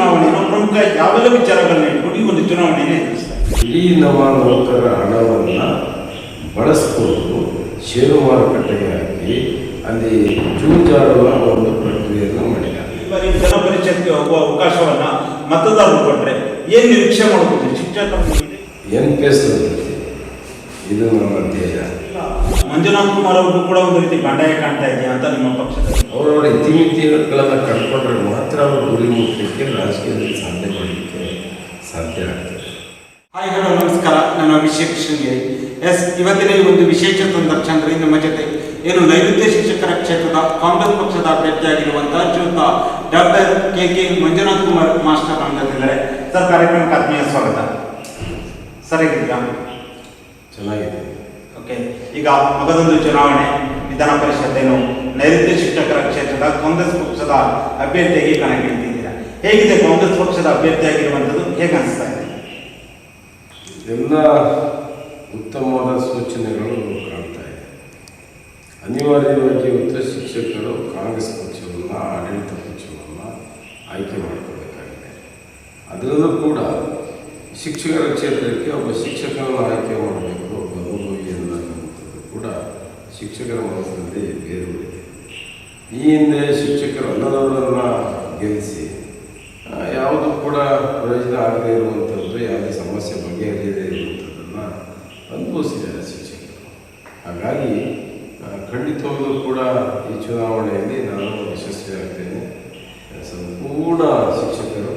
ಚುನಾವಣೆಯನ್ನು ಪ್ರಮುಖ ಯಾವೆಲ್ಲ ವಿಚಾರಗಳನ್ನ ಇಟ್ಕೊಂಡು ಈ ಒಂದು ಚುನಾವಣೆಯನ್ನು ಎದುರಿಸ್ತಾರೆ. ಇಡೀ ನಮ್ಮ ನೌಕರರ ಹಣವನ್ನು ಬಳಸಿಕೊಂಡು ಶೇರು ಮಾರುಕಟ್ಟೆಗೆ ಹಾಕಿ ಅಲ್ಲಿ ಜೂಜಾಡುವ ಒಂದು ಪ್ರಕ್ರಿಯೆಯನ್ನು ಮಾಡಿದ್ದಾರೆ. ಈ ಬಾರಿ ಜನ ಪರಿಷತ್ಗೆ ಹೋಗುವ ಅವಕಾಶವನ್ನ ಮತದಾರರು ಕೊಟ್ಟರೆ ಏನು ನಿರೀಕ್ಷೆ ಮಾಡಬಹುದು ಶಿಕ್ಷಕ ಎನ್ ಪಿ ಎಸ್ ಇದು ನಮ್ಮ ಧ್ಯೇಯ ಮಂಜುನಾಥ್ ಕುಮಾರ್ ಅವರು ಕೂಡ ಒಂದು ರೀತಿ ಬಂಡಾಯ ಕಾಣ್ತಾ ಇದೆಯಾ ಅಂತ ನಿಮ್ಮ ಪಕ್ಷದಲ್ಲಿ ಅವರವರ ಇತಿಮಿತಿಗಳನ್ನು ಕಳ್ಕೊಂಡ್ರೆ ಮಾತ್ರ ಅವರು ಗುರಿ ಮುಟ್ಟಲಿಕ್ಕೆ ರಾಜಕೀಯದಲ್ಲಿ ಸಾಧನೆ ಮಾಡಲಿಕ್ಕೆ ಸಾಧ್ಯ ಆಗ್ತದೆ. ಹಾಯ್ ಹಲೋ ನಮಸ್ಕಾರ. ನಾನು ಅಭಿಷೇಕ್ ಶೃಂಗೇರಿ. ಎಸ್ ಇವತ್ತಿನ ಈ ಒಂದು ವಿಶೇಷ ಸಂದರ್ಶನದಲ್ಲಿ ನಮ್ಮ ಜೊತೆ ಏನು ನೈಋತ್ಯ ಶಿಕ್ಷಕರ ಕ್ಷೇತ್ರದ ಕಾಂಗ್ರೆಸ್ ಪಕ್ಷದ ಅಭ್ಯರ್ಥಿಯಾಗಿರುವಂತಹ ಜ್ಯೋತ doctor K K Manjunath Kumar master ಬಂದಿದ್ದಾರೆ ಸರ್ ಕಾರ್ಯಕ್ರಮಕ್ಕೆ ಆತ್ಮೀಯ ಸ್ವಾಗತ. ಸರಿ ಚೆನ್ನಾಗಿದೆ ಓಕೆ ಈಗ ಮಗದೊಂದು ಚುನಾವಣೆ, ವಿಧಾನ ಪರಿಷತ್ತೇನು ನೈಋತ್ಯ ಶಿಕ್ಷಕರ ಕ್ಷೇತ್ರದ ಕಾಂಗ್ರೆಸ್ ಪಕ್ಷದ ಅಭ್ಯರ್ಥಿಯಾಗಿ ಕಣಕ್ಕಿಳಿದಿದ್ದೀರಾ? ಹೇಗಿದೆ ಕಾಂಗ್ರೆಸ್ ಪಕ್ಷದ ಅಭ್ಯರ್ಥಿಯಾಗಿರುವಂಥದ್ದು ಹೇಗೆ ಅನಿಸ್ತಾ ಇದೆ? ಎಲ್ಲ ಉತ್ತಮವಾದ ಸೂಚನೆಗಳು ಕಾಣ್ತಾ ಇದೆ. ಅನಿವಾರ್ಯವಾಗಿ ಉತ್ತರ ಶಿಕ್ಷಕರು ಕಾಂಗ್ರೆಸ್ ಪಕ್ಷವನ್ನು, ಆಡಳಿತ ಪಕ್ಷವನ್ನು ಆಯ್ಕೆ ಮಾಡಿಕೊಳ್ಬೇಕಾಗಿದೆ. ಅದರಲ್ಲೂ ಕೂಡ ಶಿಕ್ಷಕರ ಕ್ಷೇತ್ರಕ್ಕೆ ಒಬ್ಬ ಶಿಕ್ಷಕರನ್ನು ಆಯ್ಕೆ ಮಾಡಬೇಕು ಶಿಕ್ಷಕರ ಮನಸ್ಸಿನಲ್ಲಿ ಬೇರೂರಿದೆ ಈ ಹಿಂದೆ ಶಿಕ್ಷಕರು ಅನ್ನದವರನ್ನ ಗೆಲ್ಲಿಸಿ ಯಾವುದು ಕೂಡ ಪ್ರಯೋಜನ ಆಗದೇ ಇರುವಂಥದ್ದು, ಯಾವುದೇ ಸಮಸ್ಯೆ ಬಗೆಹರಿಯದೇ ಇರುವಂಥದ್ದನ್ನು ಅನುಭವಿಸಿದ್ದಾರೆ ಶಿಕ್ಷಕರು. ಹಾಗಾಗಿ ಖಂಡಿತವಾಗಲೂ ಕೂಡ ಈ ಚುನಾವಣೆಯಲ್ಲಿ ನಾನು ಯಶಸ್ವಿಯಾಗ್ತೇನೆ. ಸಂಪೂರ್ಣ ಶಿಕ್ಷಕರು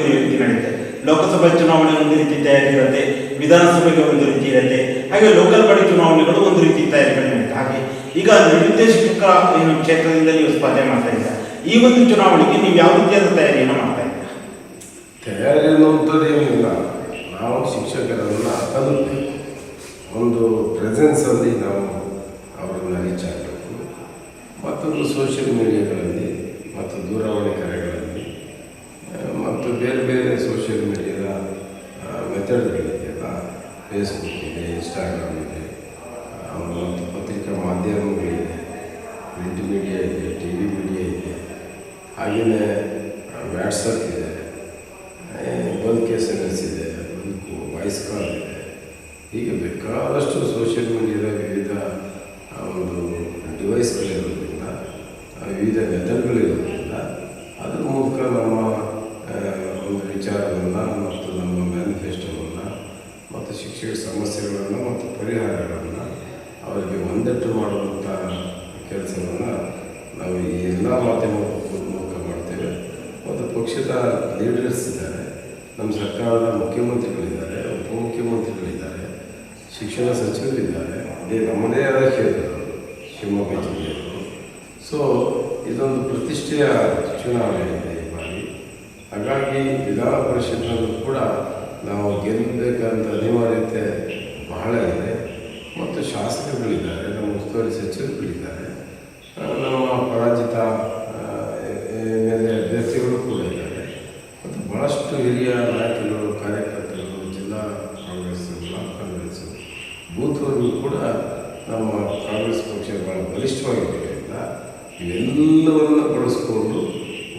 ಒಂದೊಂದು ರೀತಿ ನಡೆಯುತ್ತೆ ಲೋಕಸಭೆ ಚುನಾವಣೆ ಒಂದು ರೀತಿ ತಯಾರಿ ಇರುತ್ತೆ ವಿಧಾನಸಭೆಗೆ ಒಂದು ರೀತಿ ಇರುತ್ತೆ, ಹಾಗೆ ಲೋಕಲ್ ಬಾಡಿ ಚುನಾವಣೆಗಳು ಒಂದು ರೀತಿ ತಯಾರಿಗಳು ನಡೆಯುತ್ತೆ ಹಾಗೆ ಈಗ ನಿರ್ದೇಶಕ ಕ್ಷೇತ್ರದಿಂದ ನೀವು ಸ್ಪರ್ಧೆ ಮಾಡ್ತಾ ಇದ್ದೀರಾ? ಈ ಒಂದು ಚುನಾವಣೆಗೆ ನೀವು ಯಾವ ರೀತಿಯಾದ ತಯಾರಿಯನ್ನು ಮಾಡ್ತಾ ಇದ್ದೀರಾ ತಯಾರಿ ಅನ್ನುವಂಥದ್ದೇನಿಲ್ಲ ನಾವು ಶಿಕ್ಷಕರನ್ನು ತಲುಪಬೇಕು ಒಂದು ಪ್ರೆಸೆನ್ಸಲ್ಲಿ ನಾವು ಅವರನ್ನು ರೀಚ್ ಆಗಬೇಕು ಮತ್ತೊಂದು ಸೋಷಿಯಲ್ ಮೀಡಿಯಾಗಳಲ್ಲಿ ಮತ್ತು ದೂರವಾಣಿ ಕರೆಗಳಲ್ಲಿ ಆ, ಮತ್ತು ಬೇರೆ ಬೇರೆ ಸೋಷಿಯಲ್ ಮೀಡಿಯಾದ ಮೆಥಡ್ಗಳಿದೆಯಲ್ಲ ಫೇಸ್ಬುಕ್ ಇದೆ ಇನ್ಸ್ಟಾಗ್ರಾಮ್ ಇದೆ ಆ, ಮತ್ತು ಪತ್ರಿಕಾ ಮಾಧ್ಯಮಗಳಿದೆ ಪ್ರಿಂಟ್ ಮೀಡಿಯಾ ಇದೆ ಟಿ ವಿ ಮೀಡಿಯಾ ಇದೆ ಹಾಗೆಯೇ ವ್ಯಾಟ್ಸಪ್ ಇದೆ ಬಲ್ಕ್ ಎಸ್ ಎಂ ಎಸ್ ಇದೆ ಒಂದು ವಾಯ್ಸ್ ಕಾಲ್ ಇದೆ, ಹೀಗೆ ಬೇಕಾದಷ್ಟು ಸೋಷಿಯಲ್ ಮೀಡಿಯಾದ ವಿವಿಧ ಒಂದು ಡಿವೈಸ್ಗಳಿರೋದ್ರಿಂದ ವಿವಿಧ ಮೆಥಡ್ಗಳಿರೋದ್ರಿಂದ ಅದರ ಮೂಲಕ ನಮ್ಮ ಒಂದು ವಿಚಾರವನ್ನು ಮತ್ತು ನಮ್ಮ ಮ್ಯಾನಿಫೆಸ್ಟೋವನ್ನು ಮತ್ತು ಶಿಕ್ಷಕ ಸಮಸ್ಯೆಗಳನ್ನು ಮತ್ತು ಪರಿಹಾರಗಳನ್ನು ಅವರಿಗೆ ಒಂದಟ್ಟು ಮಾಡುವಂಥ ಸರ್ಕಾರದ ಮುಖ್ಯಮಂತ್ರಿಗಳಿದ್ದಾರೆ, ಉಪಮುಖ್ಯಮಂತ್ರಿಗಳಿದ್ದಾರೆ, ಶಿಕ್ಷಣ ಸಚಿವರಿದ್ದಾರೆ. ಅದೇ ನಮ್ಮದೇ ಆದ ಕ್ಷೇತ್ರ ಶಿವಮೊಗ್ಗ ಜಿಲ್ಲೆಯವರು. ಸೊ ಇದೊಂದು ಪ್ರತಿಷ್ಠೆಯ ಚುನಾವಣೆ ಇದೆ ಈ ಬಾರಿ. ಹಾಗಾಗಿ ವಿಧಾನ ಪರಿಷತ್ನಲ್ಲೂ ಕೂಡ ನಾವು ಗೆಲ್ಲಬೇಕಂತ ಅನಿವಾರ್ಯತೆ ಬಹಳ ಇದೆ. ಮತ್ತು ಶಾಸಕರುಗಳಿದ್ದಾರೆ, ನಮ್ಮ ಉಸ್ತುವಾರಿ ಸಚಿವರುಗಳಿದ್ದಾರೆ. ನಮ್ಮ ಪರಾಜಿತ ಎಂ ಎಲ್ ಎ ಅಭ್ಯರ್ಥಿಗಳು ಕೂಡ ಇದ್ದಾರೆ ಮತ್ತು ಭಾಳಷ್ಟು ಹಿರಿಯ ನಾಯಕರು ಕಾರ್ಯಕರ್ತರು ಜಿಲ್ಲಾ ಕಾಂಗ್ರೆಸ್ ಬ್ಲಾಕ್ ಕಾಂಗ್ರೆಸ್ ಬೂತ್ವರೆಗೂ ಕೂಡ ನಮ್ಮ ಕಾಂಗ್ರೆಸ್ ಪಕ್ಷ ಭಾಳ ಬಲಿಷ್ಠವಾಗಿರೋದ್ರಿಂದ ಇವೆಲ್ಲವನ್ನು ಬಳಸ್ಕೊಂಡು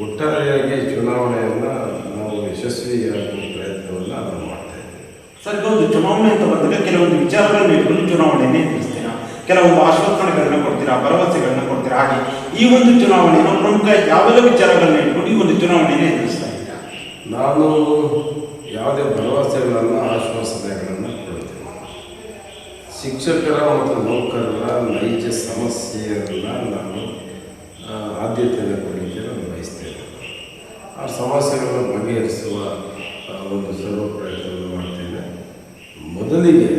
ಒಟ್ಟಾರೆಯಾಗಿ ಚುನಾವಣೆಯನ್ನು ನಾವು ಯಶಸ್ವಿಯಾಗುವ ಪ್ರಯತ್ನವನ್ನು ನಾವು ಮಾಡ್ತಾ ಇದ್ದೇವೆ ಸರ್ ಇದೊಂದು ಚುನಾವಣೆ ಅಂತ ಬಂದಾಗ ಕೆಲವೊಂದು ವಿಚಾರಗಳನ್ನು ಇಟ್ಕೊಂಡು ಚುನಾವಣೆಯನ್ನು ಎದುರಿಸ್ತೀರಾ ಕೆಲವೊಂದು ಆಶ್ವಾಸನೆಗಳನ್ನ ಕೊಡ್ತೀರಾ, ಭರವಸೆಗಳನ್ನ ಕೊಡ್ತೀರಾ? ಹಾಗೆ ಈ ಒಂದು ಚುನಾವಣೆಯನ್ನು ಪ್ರಮುಖ ಯಾವೆಲ್ಲ ವಿಚಾರಗಳನ್ನ ಇಟ್ಕೊಂಡು ಈ ಒಂದು ಚುನಾವಣೆಯನ್ನು ಎದುರಿಸ್ತಾ ನಾನು ಯಾವುದೇ ಭರವಸೆಗಳನ್ನು ಆಶ್ವಾಸನೆಗಳನ್ನು ಕೊಡ್ತೀನಿ. ಶಿಕ್ಷಕರ ಮತ್ತು ನೌಕರರ ನೈಜ ಸಮಸ್ಯೆಯನ್ನು ನಾನು ಆದ್ಯತೆಯನ್ನು ಕೊಡಲಿಕ್ಕೆ ನಾನು ಬಯಸ್ತೇನೆ ಆ ಸಮಸ್ಯೆಗಳನ್ನು ಬಗೆಹರಿಸುವ ಒಂದು ಸರ್ವ ಪ್ರಯತ್ನವನ್ನು ಮಾಡ್ತೇನೆ. ಮೊದಲಿಗೆ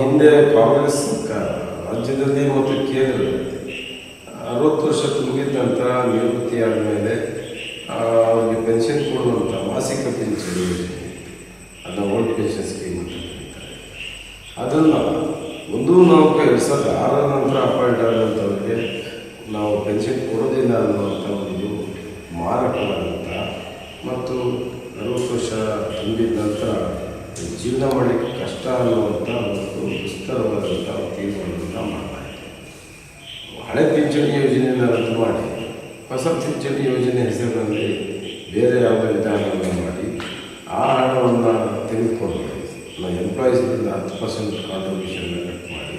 ಹಿಂದೆ ಕಾಂಗ್ರೆಸ್ ರಾಜ್ಯದಲ್ಲಿ ಮತ್ತು ಕೇಂದ್ರದಲ್ಲಿ ಅರವತ್ತು ವರ್ಷ ತುಂಬಿದ ನಂತರ ನಿವೃತ್ತಿ ಆದಮೇಲೆ ಅವ್ರಿಗೆ ಪೆನ್ಷನ್ ಕೊಡುವಂಥ ಮಾಸಿಕ ಪೆನ್ಷನ್ ಅದನ್ನು ಓಲ್ಡ್ ಪೆನ್ಷನ್ ಸ್ಕೀಮ್ ಅಂತ ಕರೀತಾರೆ. ಅದನ್ನು ಒಂದು ನಾಲ್ಕು ಎರಡು ಸಾವಿರದ ಆರರ ನಂತರ ಅಪಾಯಿಂಟ್ ಆದಂಥವ್ರಿಗೆ ನಾವು ಪೆನ್ಷನ್ ಕೊಡೋದಿಲ್ಲ ಅನ್ನುವಂಥ ಒಂದು ಮಾರಕವಾದಂಥ ಮತ್ತು ಅರವತ್ತು ವರ್ಷ ತುಂಬಿದ ನಂತರ ಜೀವನ ಮಾಡಲಿಕ್ಕೆ ಕಷ್ಟ ಅನ್ನುವಂಥ ಒಂದು ದುಸ್ತರವಾದಂಥ ತೀರ್ಮಾನವನ್ನು ಮಾಡಲಾಯಿತು ಹಳೆ ಪಿಂಚಣಿ ಯೋಜನೆಯನ್ನು ರದ್ದು ಮಾಡಿ, ಹೊಸ ಪಿಂಚಣಿ ಯೋಜನೆ ಹೆಸರಿನಲ್ಲಿ ಬೇರೆ ಯಾವುದೋ ವಿಧಾನವನ್ನು ಮಾಡಿ, ಆ ಹಣವನ್ನು ತೆಗೆದುಕೊಂಡು ನಮ್ಮ ಎಂಪ್ಲಾಯೀಸ್ಗಳಿಂದ ಹತ್ತು ಪರ್ಸೆಂಟ್ ಕಾಂಟ್ರಿಬ್ಯೂಷನ್ ಕಟ್ ಮಾಡಿ,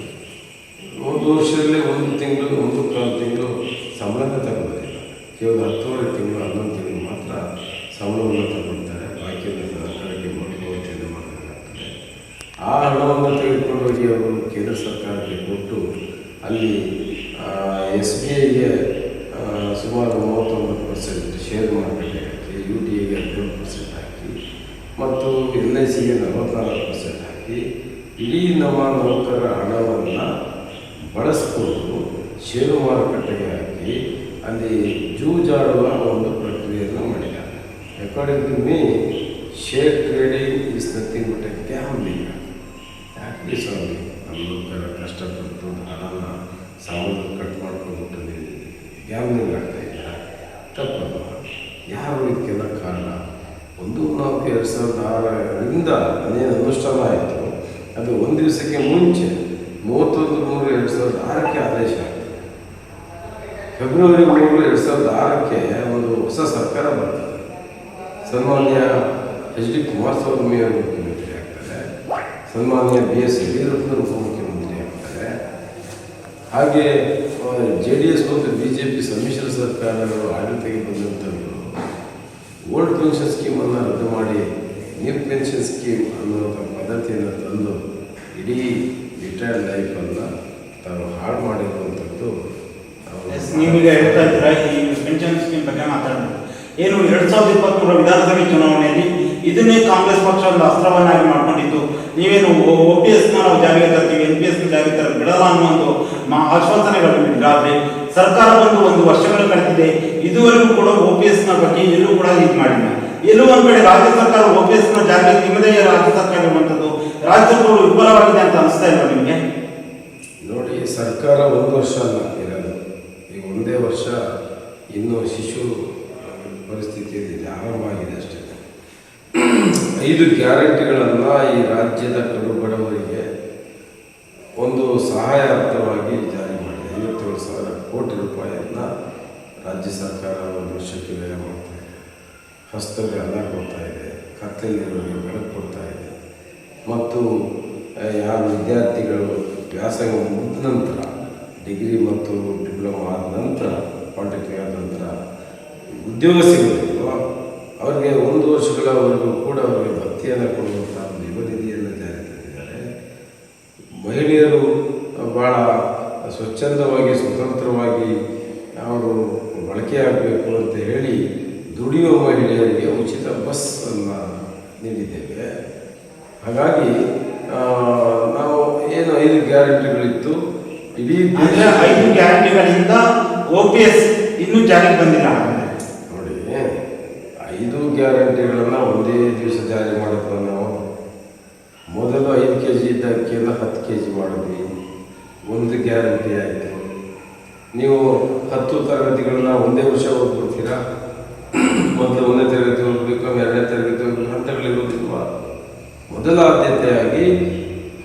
ಒಂದು ವರ್ಷದಲ್ಲಿ ಒಂದು ತಿಂಗಳು, ಒಂದು ಕಾಲು ತಿಂಗಳು ಸಂಬಳನ ತಗೊಳ್ಳೋದಿಲ್ಲ ಕೇವಲ ಹತ್ತುವರೆ ತಿಂಗಳು, ಹನ್ನೊಂದು ತಿಂಗಳು ಮಾತ್ರ ಸಂಬಳವನ್ನು ತಗೊಳ್ತಾರೆ ಬಾಕಿಯನ್ನು ಸರ್ಕಾರಕ್ಕೆ ಮರುಪಾವತಿಯನ್ನು ಮಾಡಬೇಕಾಗ್ತದೆ ಆ ಹಣವನ್ನು ತೆಗೆದುಕೊಂಡು ಹೋಗಿ ಅವರು ಕೇಂದ್ರ ಸರ್ಕಾರಕ್ಕೆ ಕೊಟ್ಟು ಅಲ್ಲಿ ಎಸ್ ಬಿ ಐಗೆ ಸುಮಾರು ಮೂವತ್ತೊಂಬತ್ತು ಪರ್ಸೆಂಟ್ ಶೇರ್ ಮಾರ್ಕೆಟ್ ಹಾಕಿ ಯು ಡಿ ಎಗೆ ಹದಿನೇಳು ಪರ್ಸೆಂಟ್ ಹಾಕಿ, ಮತ್ತು ಎಲ್ ಐ ಸಿಗೆ ನಲವತ್ನಾಲ್ಕು ಪರ್ಸೆಂಟ್ ಹಾಕಿ, ಇಡೀ ನಮ್ಮ ನೌಕರರ ಹಣವನ್ನು ಬಳಸಿಕೊಂಡು ಶೇರು ಮಾರುಕಟ್ಟೆಗೆ ಹಾಕಿ, ಅಲ್ಲಿ ಜೂಜಾಡುವ ಒಂದು ಪ್ರಕ್ರಿಯೆಯನ್ನು ಮಾಡಿದ್ದಾರೆ. According to me share trading is nothing but a gambling ಯಾಕೆ ಸ್ವಾಮಿ? ನಮ್ಮ ನೌಕರ ಕಷ್ಟಪಟ್ಟು ಹಣನ ಸಾಲದ ಕಟ್ ಮಾಡ್ಕೊಂಡ್ಬಿಟ್ಟು ನೀವು ಗ್ಯಾಮ್ಲಿಂಗ್ ಆಗ್ತಾ ಇದ್ದೀರಾ ತಪ್ಪಲ್ಲ ಯಾರು ಇದಕ್ಕೆಲ್ಲ ಕಾರಣ? ಒಂದು ನಾಲ್ಕು ಎರಡು ಸಾವಿರದ ಆರರಿಂದ ಅದೇನು ಅನುಷ್ಠಾನ ಆಯಿತು. ಅದು ಒಂದು ದಿವಸಕ್ಕೆ ಮುಂಚೆ ಮೂವತ್ತೊಂದು ಮೂರು ಎರಡು ಸಾವಿರದ ಆರಕ್ಕೆ ಆದೇಶ ಆಯಿತು. ಫೆಬ್ರವರಿ ಮೂರು ಎರಡು ಸಾವಿರದ ಆರಕ್ಕೆ ಒಂದು ಹೊಸ ಸರ್ಕಾರ ಬರ್ತದೆ ಸನ್ಮಾನ್ಯ ಎಚ್ ಡಿ ಕುಮಾರಸ್ವಾಮಿ ಅವರು ಮುಖ್ಯಮಂತ್ರಿ ಆಗ್ತಾರೆ. ಸನ್ಮಾನ್ಯ ಬಿ ಎಸ್ ಯಡಿಯೂರಪ್ಪನವರು ಉಪಮುಖ್ಯಮಂತ್ರಿ ಹಾಗೆ ಜೆ ಡಿ ಎಸ್ ಮತ್ತು ಬಿ ಜೆ ಪಿ ಸಮ್ಮಿಶ್ರ ಸರ್ಕಾರಗಳು ಆಡಳಿತಕ್ಕೆ ಬಂದಂಥವರು ಓಲ್ಡ್ ಪೆನ್ಷನ್ ಸ್ಕೀಮನ್ನು ರದ್ದು ಮಾಡಿ ನ್ಯೂ ಪೆನ್ಷನ್ ಸ್ಕೀಮ್ ಅನ್ನುವಂಥ ಪದ್ಧತಿಯನ್ನು ತಂದು ಇಡೀ ರಿಟೈರ್ಡ್ ಲೈಫನ್ನು ತಾವು ಹಾಳು ಮಾಡಿರುವಂಥದ್ದು ನೀವೀಗ ಹೇಳ್ತಾ ಇದ್ದೀರಾ, ಈ ಪೆನ್ಷನ್ ಸ್ಕೀಮ್ ಬಗ್ಗೆ ಮಾತಾಡೋದು ಏನು ಎರಡು ಸಾವಿರದ ಇಪ್ಪತ್ಮೂರ ವಿಧಾನಸಭೆ ಚುನಾವಣೆಯಲ್ಲಿ ಇದನ್ನೇ ಕಾಂಗ್ರೆಸ್ ಪಕ್ಷ ಒಂದು ಅಸ್ತ್ರವನ್ನಾಗಿ ಮಾಡ್ಕೊಂಡಿತ್ತು. ನೀವೇನು ಒ ಪಿ ಎಸ್ನ ನಾವು ಜಾರಿಗೆ ಮಾ- ಆಶ್ವಾಸನೆಗಳು ನೀಡಿದ್ರು ಆದ್ರೆ ಸರ್ಕಾರ ಬಂದು ಒಂದು ವರ್ಷಗಳು ಕಳೆದಿದೆ. ಇದುವರೆಗೂ ಕೂಡ ಒ ಪಿ ಎಸ್ನ ಬಗ್ಗೆ ಎಲ್ಲೂ ಕೂಡ ಇದು ಮಾಡಿಲ್ಲ. ಎಲ್ಲೂ ಒಂದು ಕಡೆ ರಾಜ್ಯ ಸರ್ಕಾರ ಒ ಪಿ ಎಸ್ನ ಜಾರಿಗೆ ನಿಮ್ಮದೇ ರಾಜ್ಯ ಸರ್ಕಾರ ಇರುವಂಥದ್ದು ರಾಜ್ಯ ಸರ್ಕಾರ ವಿಫಲವಾಗಿದೆ ಅಂತ ಅನಿಸ್ತಾ ಇಲ್ಲ ನಿಮಗೆ? ನೋಡಿ ಸರ್ಕಾರ ಒಂದು ವರ್ಷ ಅಲ್ಲ ಇರೋದು. ಈಗ ಒಂದೇ ವರ್ಷ ಇನ್ನು ಶಿಶು ಪರಿಸ್ಥಿತಿಯಲ್ಲಿ ಇದೆ, ಆರಂಭ ಅಷ್ಟೇ. ಐದು ಗ್ಯಾರಂಟಿಗಳನ್ನು ಈ ರಾಜ್ಯದ ಕಡು ಒಂದು ಸಹಾಯಾರ್ಥವಾಗಿ ಜಾರಿ ಮಾಡಿದೆ. ಐವತ್ತೇಳು ಸಾವಿರ ಕೋಟಿ ರೂಪಾಯಿಯನ್ನು ರಾಜ್ಯ ಸರ್ಕಾರ ಒಂದು ವರ್ಷಕ್ಕೆ ವ್ಯಯ ಮಾಡ್ತಾ ಇದೆ. ಹಸ್ತಲ್ಲಿ ಅನ್ನ ಕೊಡ್ತಾ ಇದೆ. ಕತ್ತಲಿರೋರಿಗೆ ಬೆಳಕು ಕೊಡ್ತಾ ಇದೆ. ಮತ್ತು ಯಾವ ಯಾರು ವಿದ್ಯಾರ್ಥಿಗಳು ವ್ಯಾಸಂಗ ಮುಗಿದ ನಂತರ, ಡಿಗ್ರಿ ಮತ್ತು ಡಿಪ್ಲೊಮಾ ಆದ ನಂತರ, ಪಾಲಿಟೆಕ್ನಿಕ್ ಆದ ನಂತರ ಉದ್ಯೋಗ ಸಿಗಬೇಕು. ಅವರಿಗೆ ಒಂದು ವರ್ಷಗಳವರೆಗೂ ಕೂಡ ಅವರಿಗೆ ಭಕ್ತಿಯನ್ನು ಕೊಡುವಂಥ ಮಹಿಳೆಯರು ಭಾಳ ಸ್ವಚ್ಛಂದವಾಗಿ ಸ್ವತಂತ್ರವಾಗಿ ಅವರು ಬಳಕೆಯಾಗಬೇಕು ಅಂತ ಹೇಳಿ ದುಡಿಯುವ ಮಹಿಳೆಯರಿಗೆ ಉಚಿತ ಬಸ್ಸನ್ನು ನೀಡಿದ್ದೇವೆ. ಹಾಗಾಗಿ ನಾವು ಏನು ಐದು ಗ್ಯಾರಂಟಿಗಳಿತ್ತು? ಇಡೀ ಅಂದ್ರೆ ಐದು ಗ್ಯಾರಂಟಿಗಳಿಂದ ಒ ಪಿ ಎಸ್ ಇನ್ನೂ ಜಾರಿಗೆ ಬಂದಿಲ್ಲ. ನೋಡಿ ಐದು ಗ್ಯಾರಂಟಿಗಳನ್ನು ಒಂದೇ ದಿವಸ ಜಾರಿ ಮಾಡೋದನ್ನು ನಾವು ಮೊದಲು ಐದು ಕೆ ಜಿ ಇದ್ದ ಅಕ್ಕಿಯನ್ನು ಹತ್ತು ಕೆ ಜಿ ಮಾಡಿದ್ವಿ. ಒಂದು ಗ್ಯಾರಂಟಿ ಆಯಿತು. ನೀವು ಹತ್ತು ತರಗತಿಗಳನ್ನ ಒಂದೇ ವರ್ಷ ಓದ್ಬಿಡ್ತೀರಾ? ಮೊದಲು ಒಂದನೇ ತರಗತಿ ಓದಬೇಕು, ಎರಡನೇ ತರಗತಿ ಓದಬೇಕು ಹಂತಗಳಿರೋದಿಲ್ವಾ ಮೊದಲ ಆದ್ಯತೆಯಾಗಿ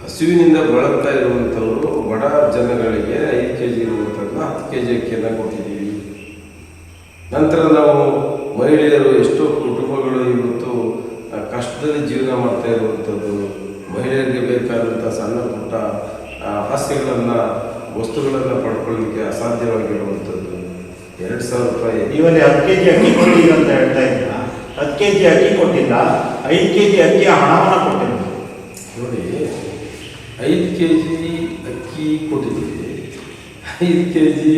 ಹಸುವಿನಿಂದ ಬಳಲ್ತಾ ಇರುವಂಥವರು ಬಡ ಜನಗಳಿಗೆ ಐದು ಕೆ ಜಿ ಇರುವಂಥದ್ದನ್ನ ಹತ್ತು ಕೆ ಜಿ ಅಕ್ಕಿಯನ್ನು ಕೊಟ್ಟಿದ್ದೀವಿ ನಂತರ ನಾವು ಮಹಿಳೆಯರು ಎಷ್ಟೋ ಕುಟುಂಬಗಳು ಇವತ್ತು ಆ, ಕಷ್ಟದಲ್ಲಿ ಜೀವನ ಮಾಡ್ತಾ ಇರುವಂಥದ್ದು ಮಹಿಳೆಯರಿಗೆ ಬೇಕಾದಂಥ ಸಣ್ಣ ಪುಟ್ಟ ಆ, ಹಾಸ್ಯಗಳನ್ನು ವಸ್ತುಗಳನ್ನು ಪಡ್ಕೊಳ್ಳಿಕ್ಕೆ ಅಸಾಧ್ಯವಾಗಿರುವಂಥದ್ದು ಎರಡು ಸಾವಿರ ರೂಪಾಯಿ ನೀವಲ್ಲಿ ಹತ್ತು ಕೆ ಜಿ ಅಕ್ಕಿ ಕೊಟ್ಟಿಲ್ಲ ಅಂತ ಹೇಳ್ತಾ ಇದ್ದೀರಾ ಹತ್ತು ಕೆ ಜಿ ಅಕ್ಕಿ ಕೊಟ್ಟಿಲ್ಲ, ಐದು ಕೆ ಜಿ ಅಕ್ಕಿಯ ಹಣವನ್ನು ಕೊಟ್ಟಿಲ್ಲ ನೋಡಿ, ಐದು ಕೆ ಜಿ ಅಕ್ಕಿ ಕೊಟ್ಟಿದ್ದೀವಿ ಐದು ಕೆ ಜಿ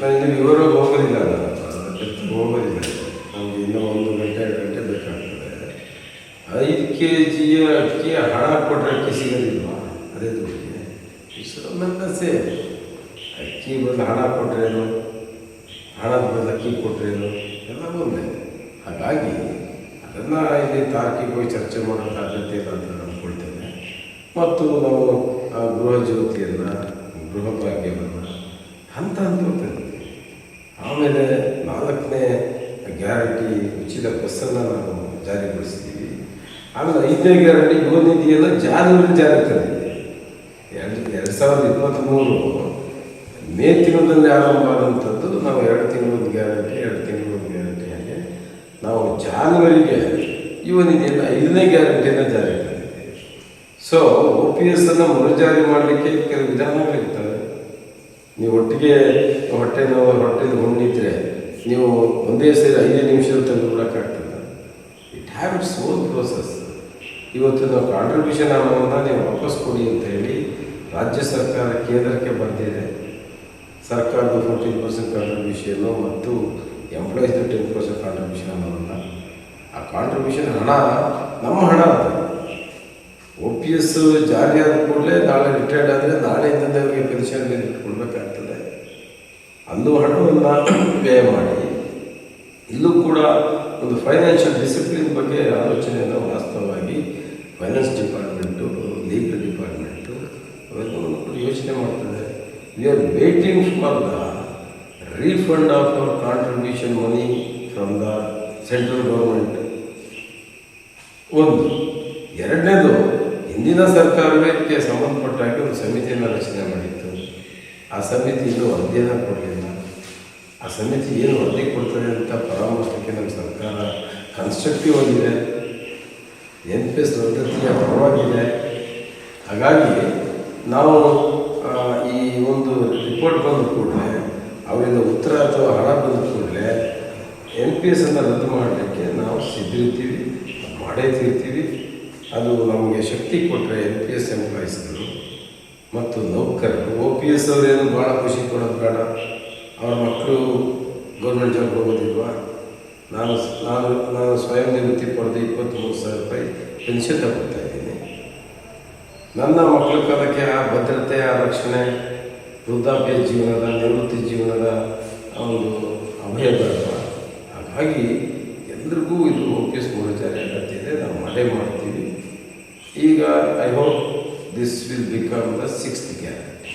ನನಗೆ ಇವರು ಹೋಗೋದಿಲ್ಲ ಹೋಗೋದಿಲ್ಲ. ನಮಗೆ ಇನ್ನೂ ಒಂದು ಗಂಟೆ, ಎರಡು ಗಂಟೆ ಬೇಕಾಗ್ತದೆ. ಐದು ಕೆ ಜಿಯ ಅಕ್ಕಿಯ ಹಣ ಕೊಟ್ಟರೆ ಅಕ್ಕಿ ಸಿಗೋದಿಲ್ವಾ? ಅದೇ ದುಡ್ಡಿಗೆ ಸೇಮ್ ಅಕ್ಕಿ ಬದಲು ಹಣ ಕೊಟ್ಟರೇನು ಹಣದ ಬದಲು ಅಕ್ಕಿ ಕೊಟ್ಟರೇನು ಎಲ್ಲ ಒಂದೇ. ಹಾಗಾಗಿ ಅದನ್ನು ಇಲ್ಲಿ ತಾರ್ಕಿಕವಾಗಿ ಚರ್ಚೆ ಮಾಡೋ ಸಾಧ್ಯತೆ ಇಲ್ಲ ಅಂತ ಅಂದ್ಕೊಳ್ತೇನೆ ಮತ್ತು ನಾವು ಆ ಗೃಹ ಜ್ಯೋತಿಯನ್ನು, ಗೃಹ ಭಾಗ್ಯವನ್ನು ಹಂತ ಹಂತ ಆಮೇಲೆ ನಾಲ್ಕನೇ ಗ್ಯಾರಂಟಿ ಉಚಿತ ಬಸ್ಸನ್ನು ನಾವು ಜಾರಿಗೊಳಿಸಿದ್ದೀವಿ ಆಮೇಲೆ ಐದನೇ ಗ್ಯಾರಂಟಿ ಯುವ ನಿಧಿಯನ್ನು ಜಾರಿ ಜಾರಿ ತಂದಿದೆ ಎರಡು ಎರಡು ಸಾವಿರದ ಇಪ್ಪತ್ತ್ಮೂರು ಮೇ ತಿಂಗಳಲ್ಲಿ ಆರಂಭ ಆದಂಥದ್ದು ನಾವು ಎರಡು ತಿಂಗಳೊಂದು ಗ್ಯಾರಂಟಿ, ಎರಡು ಹಾಗೆ ನಾವು ಜಾನುವರಿಗೆ ಇವನಿಗೆ ಐದನೇ ಗ್ಯಾರಂಟಿಯನ್ನು ಜಾರಿ ಸೊ ಒ ಪಿ ಎಸ್ ಅನ್ನು ಮರುಜಾರಿ ಮಾಡಲಿಕ್ಕೆ ಕೆಲವು ವಿಧಾನಗಳಿರ್ತವೆ ನೀವು ಒಟ್ಟಿಗೆ ಹೊಟ್ಟೆ ನೋವು ಹೊಟ್ಟೆ ಹುಣ್ಣಿದ್ರೆ ನೀವು ಒಂದೇ ಸೇರಿ ಐದೇ ನಿಮಿಷದಲ್ಲಿ ತಂದು ಬಿಡೋಕ್ಕಾಗ್ತದೆ it have it's own process ಇವತ್ತು ನಾವು ಕಾಂಟ್ರಿಬ್ಯೂಷನ್ ಹಣವನ್ನು ನೀವು ವಾಪಸ್ ಕೊಡಿ ಅಂತ ಹೇಳಿ ರಾಜ್ಯ ಸರ್ಕಾರ ಕೇಂದ್ರಕ್ಕೆ ಬಂದಿದೆ. ಸರ್ಕಾರದ ಫೋರ್ಟೀನ್ ಪರ್ಸೆಂಟ್ ಕಾಂಟ್ರಿಬ್ಯೂಷನ್ನು ಮತ್ತು ಎಂಪ್ಲಾಯೀಸ್ದು ಟೆನ್ ಪರ್ಸೆಂಟ್ ಕಾಂಟ್ರಿಬ್ಯೂಷನ್ ಅನ್ನೋದನ್ನು ಆ ಕಾಂಟ್ರಿಬ್ಯೂಷನ್ ಹಣ ನಮ್ಮ ಹಣ ಅದು. ಒ ಪಿ ಎಸ್ ಜಾರಿ ಆದ ಕೂಡಲೇ ನಾಳೆ ರಿಟೈರ್ಡ್ ಆದರೆ ನಾಳೆಯಿಂದ ಅವರಿಗೆ ಪೆನ್ಷನ್ ಕೊಡಬೇಕಾಗ್ತದೆ ಅಲ್ಲೂ ಹಣವನ್ನು ಪೇ ಮಾಡಿ. ಇಲ್ಲೂ ಕೂಡ ಒಂದು ಫೈನಾನ್ಷಿಯಲ್ ಡಿಸಿಪ್ಲಿನ್ ಬಗ್ಗೆ ಆಲೋಚನೆಯನ್ನು ವಾಸ್ತವವಾಗಿ ಫೈನಾನ್ಸ್ ಡಿಪಾರ್ಟ್ಮೆಂಟು ಲೀಗಲ್ ಡಿಪಾರ್ಟ್ಮೆಂಟು ಅವೆಲ್ಲ ಯೋಚನೆ ಮಾಡ್ತದೆ we are waiting for the refund of our contribution money from the central government ಒಂದು. ಎರಡನೇದು, ಹಿಂದಿನ ಸರ್ಕಾರಕ್ಕೆ ಇದಕ್ಕೆ ಸಂಬಂಧಪಟ್ಟ ಹಾಗೆ ಒಂದು ಸಮಿತಿಯನ್ನು ರಚನೆ ಮಾಡಿತ್ತು. ಆ ಸಮಿತಿ ಇನ್ನೂ ಅಧ್ಯಯನ ಕೊಡಲಿಲ್ಲ ಆ ಸಮಿತಿ ಏನು ವರದಿ ಕೊಡ್ತದೆ ಅಂತ ಪರಾಮರ್ಶಕ್ಕೆ ನಮ್ಮ ಸರ್ಕಾರ ಕನ್ಸ್ಟ್ರಕ್ಟಿವ್ ಆಗಿದೆ. ಎನ್ ಪಿ ಎಸ್ ಪದ್ಧತಿಯ ಪರವಾಗಿದೆ ಹಾಗಾಗಿ ನಾವು ಈ ಒಂದು ರಿಪೋರ್ಟ್ ಬಂದ ಕೂಡಲೇ ಅವರಿಂದ ಉತ್ತರ ಅಥವಾ ಹಣ ಬಂದ ಕೂಡಲೇ ಎನ್ ಪಿ ಎಸ್ ಅನ್ನು ರದ್ದು ಮಾಡಲಿಕ್ಕೆ ನಾವು ಸಿದ್ಧಿರ್ತೀವಿ ಮಾಡೇ ತೀರ್ತೀವಿ. ಅದು ನಮಗೆ ಶಕ್ತಿ ಕೊಟ್ಟರೆ ಎನ್ ಪಿ ಎಸ್ ಎಂಪ್ಲಾಯೀಸ್ಗಳು ಮತ್ತು ನೌಕರರು. ಒ ಪಿ ಎಸ್ ಅವರೇನು ಭಾಳ ಖುಷಿ ಕೊಡೋದು ಬೇಡ. ಅವರ ಮಕ್ಕಳು ಗೌರ್ಮೆಂಟ್ ಜಾಬ್ ಹೋಗೋದಿಲ್ವಾ? ನಾನು ನಾನು ನಾನು ಸ್ವಯಂ ನಿವೃತ್ತಿ ಪಡೆದು ಇಪ್ಪತ್ತ್ಮೂರು ಸಾವಿರ ರೂಪಾಯಿ ಪೆನ್ಷನ್ ತಗೊಳ್ತಾ ಇದ್ದೀನಿ. ನನ್ನ ಮಕ್ಕಳ ಕಾಲಕ್ಕೆ ಆ ಭದ್ರತೆ, ಆ ರಕ್ಷಣೆ ವೃದ್ಧಾಪ್ಯ ಜೀವನದ ನಿವೃತ್ತಿ ಜೀವನದ ಒಂದು ಅಭಯ ಹಾಗಾಗಿ ಎಲ್ರಿಗೂ ಇದು ಓಕೆ ಜಾರಿ ಅಗತ್ಯ ಇದೆ ನಾವು ಮಾಡೇ ಮಾಡ್ತೀವಿ. ಈಗ I hope this will become the sixth guarantee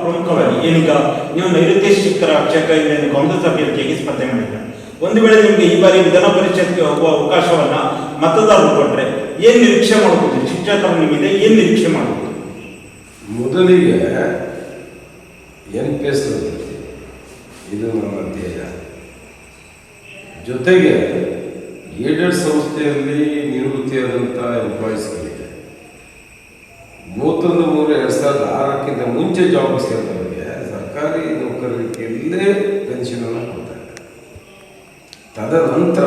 ಪ್ರಮುಖವಾಗಿ ಏನೀಗ ನೀವು ನೈಋತ್ಯ ಶಿಕ್ಷಕರ ಕ್ಷೇತ್ರದಿಂದ ಕಾಂಗ್ರೆಸ್ ಅಭ್ಯರ್ಥಿಯಾಗಿ ಸ್ಪರ್ಧೆ ಮಾಡಿಲ್ಲ ಒಂದು ವೇಳೆ ನಿಮಗೆ ಈ ಬಾರಿ ವಿಧಾನ ಪರಿಷತ್ಗೆ ಹೋಗುವ ಅವಕಾಶವನ್ನ ಮತದಾರರು ಕೊಟ್ಟರೆ ಏನು ನಿರೀಕ್ಷೆ ಮಾಡಬಹುದು ಶಿಕ್ಷಕರು ನಿಮಗೆ ಏನು ನಿರೀಕ್ಷೆ ಮಾಡಬಹುದು ಮೊದಲಿಗೆ ಎನ್ ಪಿ ಇದು ನಮ್ಮ ಧ್ಯೇಯ ಜೊತೆಗೆ ಏಡೆಡ್ ಸಂಸ್ಥೆಯಲ್ಲಿ ನಿವೃತ್ತಿಯಾದಂಥ ಎಂಪ್ಲಾಯೀಸ್ಗಳಿಗೆ ಮೂವತ್ತೊಂದು ಮೂರು ಎರಡು ಸಾವಿರದ ಆರಕ್ಕಿಂತ ಮುಂಚೆ ಜಾಬ್ ಸೇರಿದವರಿಗೆ ಸರ್ಕಾರಿ ನೌಕರರಿಗೆಲ್ಲೇ ಪೆನ್ಷನನ್ನು ಕೊಡ್ತಾರೆ ತದನಂತರ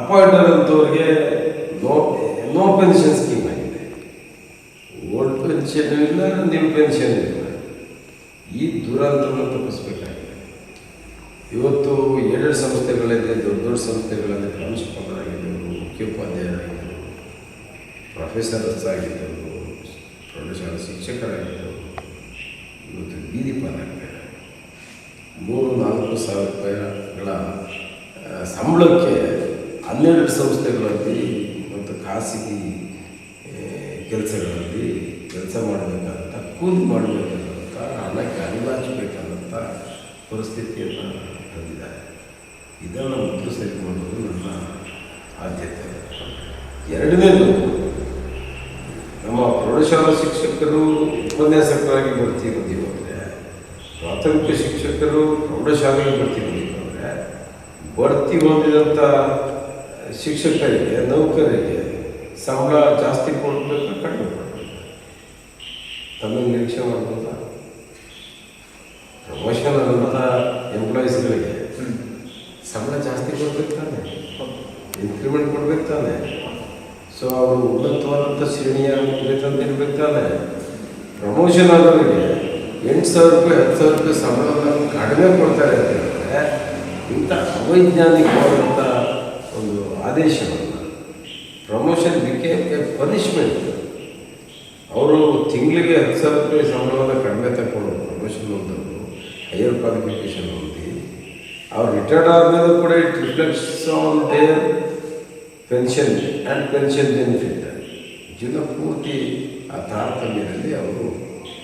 ಅಪಾಯಿಂಟರ್ ಅಂತವ್ರಿಗೆ ನೋ ನೋ ಪೆನ್ಷನ್ ಸ್ಕೀಮ್ ಆಗಿದೆ. ಓಲ್ಡ್ ಪೆನ್ಷನ್ ಇಲ್ಲ ನಿಮ್ಮ ಪೆನ್ಷನ್ ಇಲ್ಲ. ಈ ದುರಂತವನ್ನು ತಪ್ಪಿಸ್ಬೇಕಾಗಿದೆ. ಇವತ್ತು ಎರಡು ಸಂಸ್ಥೆಗಳಿದೆ, ದೊಡ್ಡ ದೊಡ್ಡ ಸಂಸ್ಥೆಗಳಲ್ಲಿ ಪ್ರಾಂಶುಪಾಲರಾಗಿದ್ದರು, ಮುಖ್ಯೋಪಾಧ್ಯಾಯರಾಗಿದ್ದರು ಪ್ರೊಫೆಸರ್ಸ್ ಆಗಿದ್ದರು, ಪ್ರೌಢಶಾಲಾ ಶಿಕ್ಷಕರಾಗಿದ್ದರು, ಇವತ್ತು ಬೀದಿ ಪಾಲಾಗ್ತಾರೆ ಮೂರು, ನಾಲ್ಕು ಸಾವಿರ ರೂಪಾಯಿಗಳ ಸಂಬಳಕ್ಕೆ ಹನ್ನೆರಡು ಸಂಸ್ಥೆಗಳಲ್ಲಿ ಮತ್ತು ಖಾಸಗಿ ಕೆಲಸಗಳಲ್ಲಿ ಕೆಲಸ ಮಾಡಬೇಕಂತ ಕೂಲಿ ಮಾಡಬೇಕಾದಂಥ ಹಣಕ್ಕೆ ಅನುಭವಿಸಬೇಕಾದಂಥ ಪರಿಸ್ಥಿತಿಯನ್ನು ತಂದಿದ್ದಾರೆ. ಇದನ್ನು ಮೊದಲು ಸರಿ ನಮ್ಮ ಆದ್ಯತೆ. ಎರಡನೇದು ನಮ್ಮ ಪ್ರೌಢಶಾಲಾ ಶಿಕ್ಷಕರು ಉಪನ್ಯಾಸಕರಾಗಿ ಭರ್ತಿ ಹೊಂದಿವೆ ಅಂದರೆ ಪ್ರಾಥಮಿಕ ಶಿಕ್ಷಕರು ಪ್ರೌಢಶಾಲೆಗೆ ಭರ್ತಿ ಹೊಂದಿವೆ ಅಂದರೆ ಬಡ್ತಿ ಹೊಂದಿದಂಥ ಶಿಕ್ಷಕರಿಗೆ, ನೌಕರರಿಗೆ ಸಂಬಳ ಜಾಸ್ತಿ ಕೊಡಬೇಕು, ಕಡಿಮೆ ಕೊಡಬೇಕು? ತಮ್ಮ ನಿರೀಕ್ಷೆ ಮಾಡ್ಬೋದಾ ಪ್ರಮೋಷನ್ ಆದಂಥ ಎಂಪ್ಲಾಯೀಸ್ಗಳಿಗೆ ಸಂಬಳ ಜಾಸ್ತಿ ಕೊಡ್ಬೇಕು ತಾನೆ ಇನ್ಕ್ರಿಮೆಂಟ್ ಕೊಡ್ಬೇಕು ತಾನೆ ಸೊ ಅವರು ಉನ್ನತವಾದಂಥ ಶ್ರೇಣಿಯ ವೇತನ ಇರಬೇಕಾದ್ರೆ ಪ್ರಮೋಷನ್ ಆದವರಿಗೆ ಎಂಟು ಸಾವಿರ ರೂಪಾಯಿ, ಹತ್ತು ಸಾವಿರ ರೂಪಾಯಿ ಸಂಬಳವನ್ನು ಕಡಿಮೆ ಕೊಡ್ತಾರೆ ಅಂತ ಹೇಳಿದ್ರೆ ಇಂಥ ಅವೈಜ್ಞಾನಿಕವಾದಂಥ ಒಂದು ಆದೇಶವನ್ನು ಪ್ರಮೋಷನ್ ಬಿಕೆ ಪನಿಷ್ಮೆಂಟ್ ಅವರು ತಿಂಗಳಿಗೆ ಹತ್ತು ಸಾವಿರ ರೂಪಾಯಿ ಸಂಬಳವನ್ನು ಕಡಿಮೆ ತಗೊಂಡು ಪ್ರಮೋಷನ್ ಹೊಂದವರು ಹೈಯರ್ ಕ್ವಾಲಿಫಿಕೇಷನ್ ಹೊಂದಿ, ಅವ್ರು ರಿಟೈರ್ಡ್ ಆದಮೇಲೆ ಕೂಡ it reflects on their and pension benefit ಜೀವನ ಪೂರ್ತಿ ಆ ತಾರತಮ್ಯದಲ್ಲಿ ಅವರು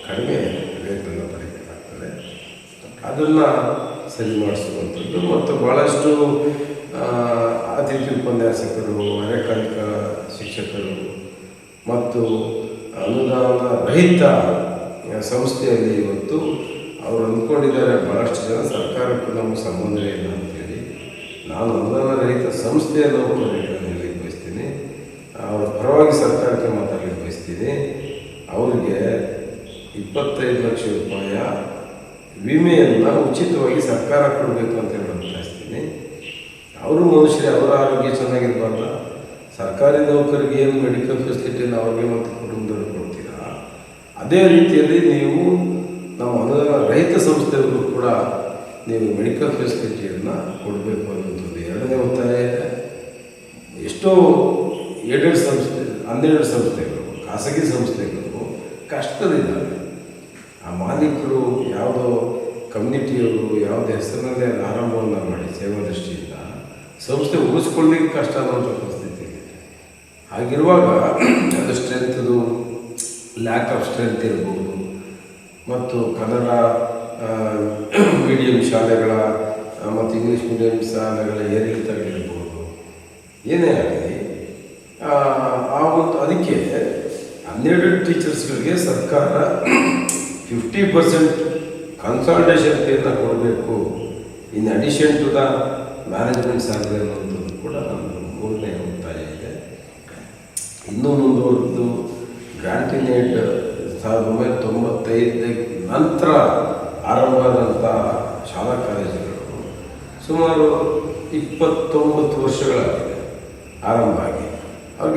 ಕಡಿಮೆ ವೇತನ ಪಡೆಯಬೇಕಾಗ್ತದೆ. ಅದನ್ನು ಸರಿ ಮಾಡಿಸುವಂಥದ್ದು ಮತ್ತು ಭಾಳಷ್ಟು ಅತಿಥಿ ಉಪನ್ಯಾಸಕರು, ಅರೆಕಾಲಿಕ ಶಿಕ್ಷಕರು ಮತ್ತು ಅನುದಾನ ರಹಿತ ಸಂಸ್ಥೆಯಲ್ಲಿ ಇವತ್ತು ಅವರು ಅಂದ್ಕೊಂಡಿದ್ದಾರೆ ಭಾಳಷ್ಟು ಜನ ಸರ್ಕಾರಕ್ಕೂ ನಮ್ಮ ಸಂಬಂಧವೇ ಇಲ್ಲ ಅಂತೇಳಿ. ನಾನು ಅನುದಾನ ರಹಿತ ಸಂಸ್ಥೆಯ ಪರವಾಗಿ ಸರ್ಕಾರಕ್ಕೆ ಮಾತಾಡಲಿಕ್ಕೆ ಬಯಸ್ತೀನಿ ಅವರಿಗೆ ಇಪ್ಪತ್ತೈದು ಲಕ್ಷ ರೂಪಾಯಿಯ ವಿಮೆಯನ್ನು ಉಚಿತವಾಗಿ ಸರ್ಕಾರ ಕೊಡಬೇಕು ಅಂತ ಹೇಳಿ ಬಯಸ್ತೀನಿ. ಅವರು ಮನುಷ್ಯರೇ, ಅವರ ಆರೋಗ್ಯ ಚೆನ್ನಾಗಿರ್ಬಾರ್ದ. ಸರ್ಕಾರಿ ನೌಕರಿಗೆ ಏನು ಮೆಡಿಕಲ್ ಫೆಸಿಲಿಟಿನ ಅವ್ರಿಗೆ ಮತ್ತು ಕುಟುಂಬದವ್ರು ಕೊಡ್ತೀರಾ? ಅದೇ ರೀತಿಯಲ್ಲಿ ನೀವು ನಮ್ಮ ಅನುದಾನ ರೈತ ಸಂಸ್ಥೆಗಳಿಗೂ ಕೂಡ ನೀವು ಮೆಡಿಕಲ್ ಫೆಸಿಲಿಟಿಯನ್ನು ಕೊಡಬೇಕು ಅನ್ನುವಂಥದ್ದು ಎರಡನೇ ಒತ್ತಾಯ ಇದೆ. ಎಷ್ಟೋ ಏಡೆಡ್ ಸಂಸ್ಥೆ ಹನ್ನೆರಡು ಸಂಸ್ಥೆಗಳು, ಖಾಸಗಿ ಸಂಸ್ಥೆಗಳು ಕಷ್ಟದಿದ್ದಾವೆ ಆ ಮಾಲೀಕರು ಯಾವುದೋ ಕಮ್ಯುನಿಟಿಯವರು ಯಾವುದೇ ಹೆಸರಿನಲ್ಲೇ ಆರಂಭವನ್ನು ಮಾಡಿ ಸೇವಾ ದೃಷ್ಟಿಯಿಂದ ಸಂಸ್ಥೆ ಉಳಿಸ್ಕೊಳ್ಳಿಕ್ಕೆ ಕಷ್ಟ ಅನ್ನೋಂಥ ಪರಿಸ್ಥಿತಿ ಹಾಗಿರುವಾಗ ಅದು ಸ್ಟ್ರೆಂತ್ದು ಲ್ಯಾಕ್ ಆಫ್ ಸ್ಟ್ರೆಂತ್ ಇರ್ಬೋದು. ಮತ್ತು ಕನ್ನಡ ಮೀಡಿಯಂ ಶಾಲೆಗಳ ಮತ್ತು ಇಂಗ್ಲೀಷ್ ಮೀಡಿಯಂ ಶಾಲೆಗಳ ಏರಿಳಿತಗಳಿರ್ಬೋದು. ಏನೇ ಆಗಲಿ ಹನ್ನೆರಡು ಟೀಚರ್ಸ್ಗಳಿಗೆ ಸರ್ಕಾರ ಫಿಫ್ಟಿ ಪರ್ಸೆಂಟ್ ಕನ್ಸಾಲ್ಟೇಷನ್ ಫೀನ ಕೊಡಬೇಕು. In addition to the management salary ಅನ್ನುವಂಥದ್ದು ಕೂಡ ನಮ್ಮದು ಮೂರನೇ ಒತ್ತಾಯ ಇದೆ. ಇನ್ನೂ ಮುಂದುವರೆದು ಗ್ರಾಂಟಿನೇಟ್ ಸಾವಿರದ ಒಂಬೈನೂರ ತೊಂಬತ್ತೈದನೇ ನಂತರ ಆರಂಭವಾದಂಥ ಶಾಲಾ ಕಾಲೇಜುಗಳು ಸುಮಾರು ಇಪ್ಪತ್ತೊಂಬತ್ತು ವರ್ಷಗಳಾಗಿದೆ. ಆರಂಭ ಆಗಿ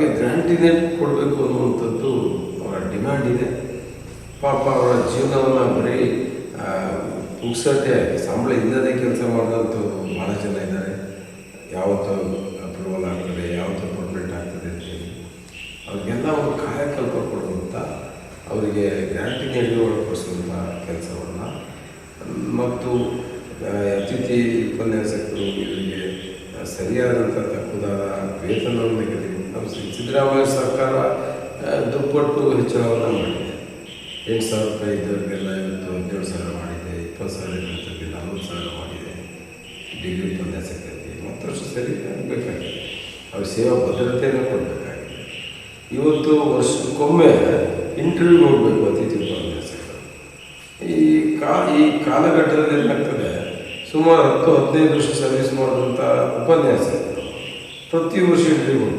ಅವ್ರಿಗೆ ಗ್ರ್ಯಾಂಟಿನೇ ಕೊಡಬೇಕು ಅನ್ನುವಂಥದ್ದು ಅವರ ಡಿಮ್ಯಾಂಡ್ ಇದೆ. ಪಾಪ ಅವರ ಜೀವನವನ್ನು ಬರೀ ಪುಕ್ಸಟ್ಟೆ ಸಂಬಳ ಇಲ್ಲದೆ ಕೆಲಸ ಮಾಡಿದಂಥವ್ರು ಭಾಳ ಜನ ಇದ್ದಾರೆ. ಯಾವತ್ತೂ ಅಪ್ರೂವಲ್ ಆಗ್ತದೆ, ಯಾವತ್ತು ಅಪಾಯಿಂಟ್ಮೆಂಟ್ ಆಗ್ತದೆ ಅಂತೇಳಿ ಅವ್ರಿಗೆಲ್ಲ ಒಂದು ಕಾಯಕಲ್ಪ ಕೊಡುವಂಥ ಅವರಿಗೆ ಗ್ರಾಂಟಿನೇಟ್ ಒಳಪಡಿಸುವಂಥ ಕೆಲಸವನ್ನು. ಮತ್ತು ಅತಿಥಿ ಉಪನ್ಯಾಸಕರು, ಇವರಿಗೆ ಸರಿಯಾದಂಥ ತಕ್ಕುದಾದ ವೇತನವನ್ನು ಸಿದ್ದರಾಮಯ್ಯ ಸರ್ಕಾರ ದುಪ್ಪಟ್ಟು ಹೆಚ್ಚಳವನ್ನು ಮಾಡಿದೆ. ಎಂಟು ಸಾವಿರ ರೂಪಾಯಿ ಇದ್ದವ್ರಿಗೆಲ್ಲ ಇವತ್ತು ಹದಿನೇಳು ಸಾವಿರ ಮಾಡಿದೆ, ಇಪ್ಪತ್ತು ಸಾವಿರ ಇದ್ದವ್ರಿಗೆ ನಲ್ವತ್ತು ಸಾವಿರ ಮಾಡಿದೆ. ಡಿಗ್ರಿ ಉಪನ್ಯಾಸ ಮತ್ತು ವರ್ಷ ಸರಿ ಬೇಕಾಗಿದೆ. ಅವ್ರ ಸೇವಾ ಭದ್ರತೆಯನ್ನು ಕೊಡಬೇಕಾಗಿದೆ. ಇವತ್ತು ವರ್ಷಕ್ಕೊಮ್ಮೆ ಇಂಟರ್ವ್ಯೂ ನೋಡಬೇಕು ಅತಿಥಿ ಉಪನ್ಯಾಸಕರು. ಈ ಕಾ, ಈ ಕಾಲಘಟ್ಟದಲ್ಲಿ ಏನಾಗ್ತದೆ, ಸುಮಾರು ಹತ್ತು, ಹದಿನೈದು ವರ್ಷ ಸರ್ವಿಸ್ ಮಾಡುವಂಥ ಉಪನ್ಯಾಸಕರು ಪ್ರತಿ ವರ್ಷ ಇಂಟರ್ವ್ಯೂ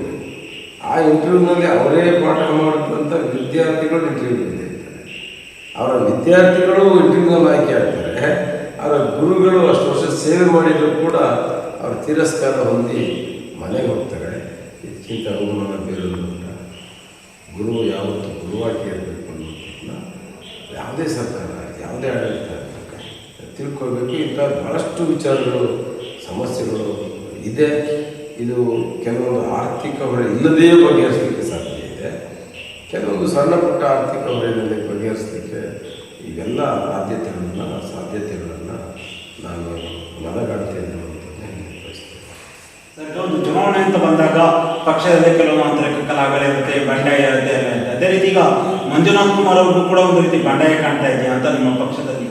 ಆ ಇಂಟರ್ವ್ಯೂನಲ್ಲಿ ಅವರೇ ಪಾಠ ಮಾಡಿದಂಥ ವಿದ್ಯಾರ್ಥಿಗಳು ಇಂಟರ್ವ್ಯೂ ಬಂದಿರ್ತಾರೆ. ಅವರ ವಿದ್ಯಾರ್ಥಿಗಳು ಇಂಟರ್ವ್ಯೂನಲ್ಲಿ ಆಯ್ಕೆ ಆಗ್ತಾರೆ. ಅವರ ಗುರುಗಳು ಅಷ್ಟು ವರ್ಷ ಸೇವೆ ಮಾಡಿದರೂ ಕೂಡ ಅವರು ತಿರಸ್ಕಾರ ಹೊಂದಿ ಮನೆಗೆ ಹೋಗ್ತಾರೆ. ಇದಕ್ಕಿಂತ ಅವಮಾನ ಬೇರೆ ಅಂತ. ಗುರು ಯಾವತ್ತು ಗುರುವಾಗಿ ಇರಬೇಕು ಅನ್ನೋದನ್ನ ಯಾವುದೇ ಸರ್ಕಾರ, ಯಾವುದೇ ಆಡಳಿತ ತಿಳ್ಕೊಳ್ಬೇಕು. ಇಂಥ ಭಾಳಷ್ಟು ವಿಚಾರಗಳು, ಸಮಸ್ಯೆಗಳು ಇದೆ. ಇದು ಕೆಲವೊಂದು ಆರ್ಥಿಕ ಹೊರೆ ಇಲ್ಲದೇ ಬಗೆಹರಿಸಲಿಕ್ಕೆ ಸಾಧ್ಯ ಇದೆ. ಕೆಲವೊಂದು ಸಣ್ಣ ಪುಟ್ಟ ಆರ್ಥಿಕ ಹೊರೆಯಲ್ಲಿ ಬಗೆಹರಿಸಲಿಕ್ಕೆ ಇವೆಲ್ಲ ಆದ್ಯತೆಗಳನ್ನು, ಸಾಧ್ಯತೆಗಳನ್ನು ನಾನು ಮನಗಾಡ್ತೇನೆ ಚುನಾವಣೆ ಅಂತ ಬಂದಾಗ ಪಕ್ಷದಲ್ಲಿ ಕೆಲವು ಕಲಾಗಳಿರುತ್ತೆ ಬಂಡಾಯ ಇರುತ್ತೆ ಬಂಡಾಯದ ಇರುತ್ತೆ. ಅದೇ ರೀತಿ ಈಗ ಮಂಜುನಾಥ್ ಕುಮಾರ್ ಅವ್ರಿಗೂ ಕೂಡ ಒಂದು ರೀತಿ ಬಂಡಾಯ ಕಾಣ್ತಾ ಇದೆಯಾ ಅಂತ ನಿಮ್ಮ ಪಕ್ಷದಲ್ಲಿ?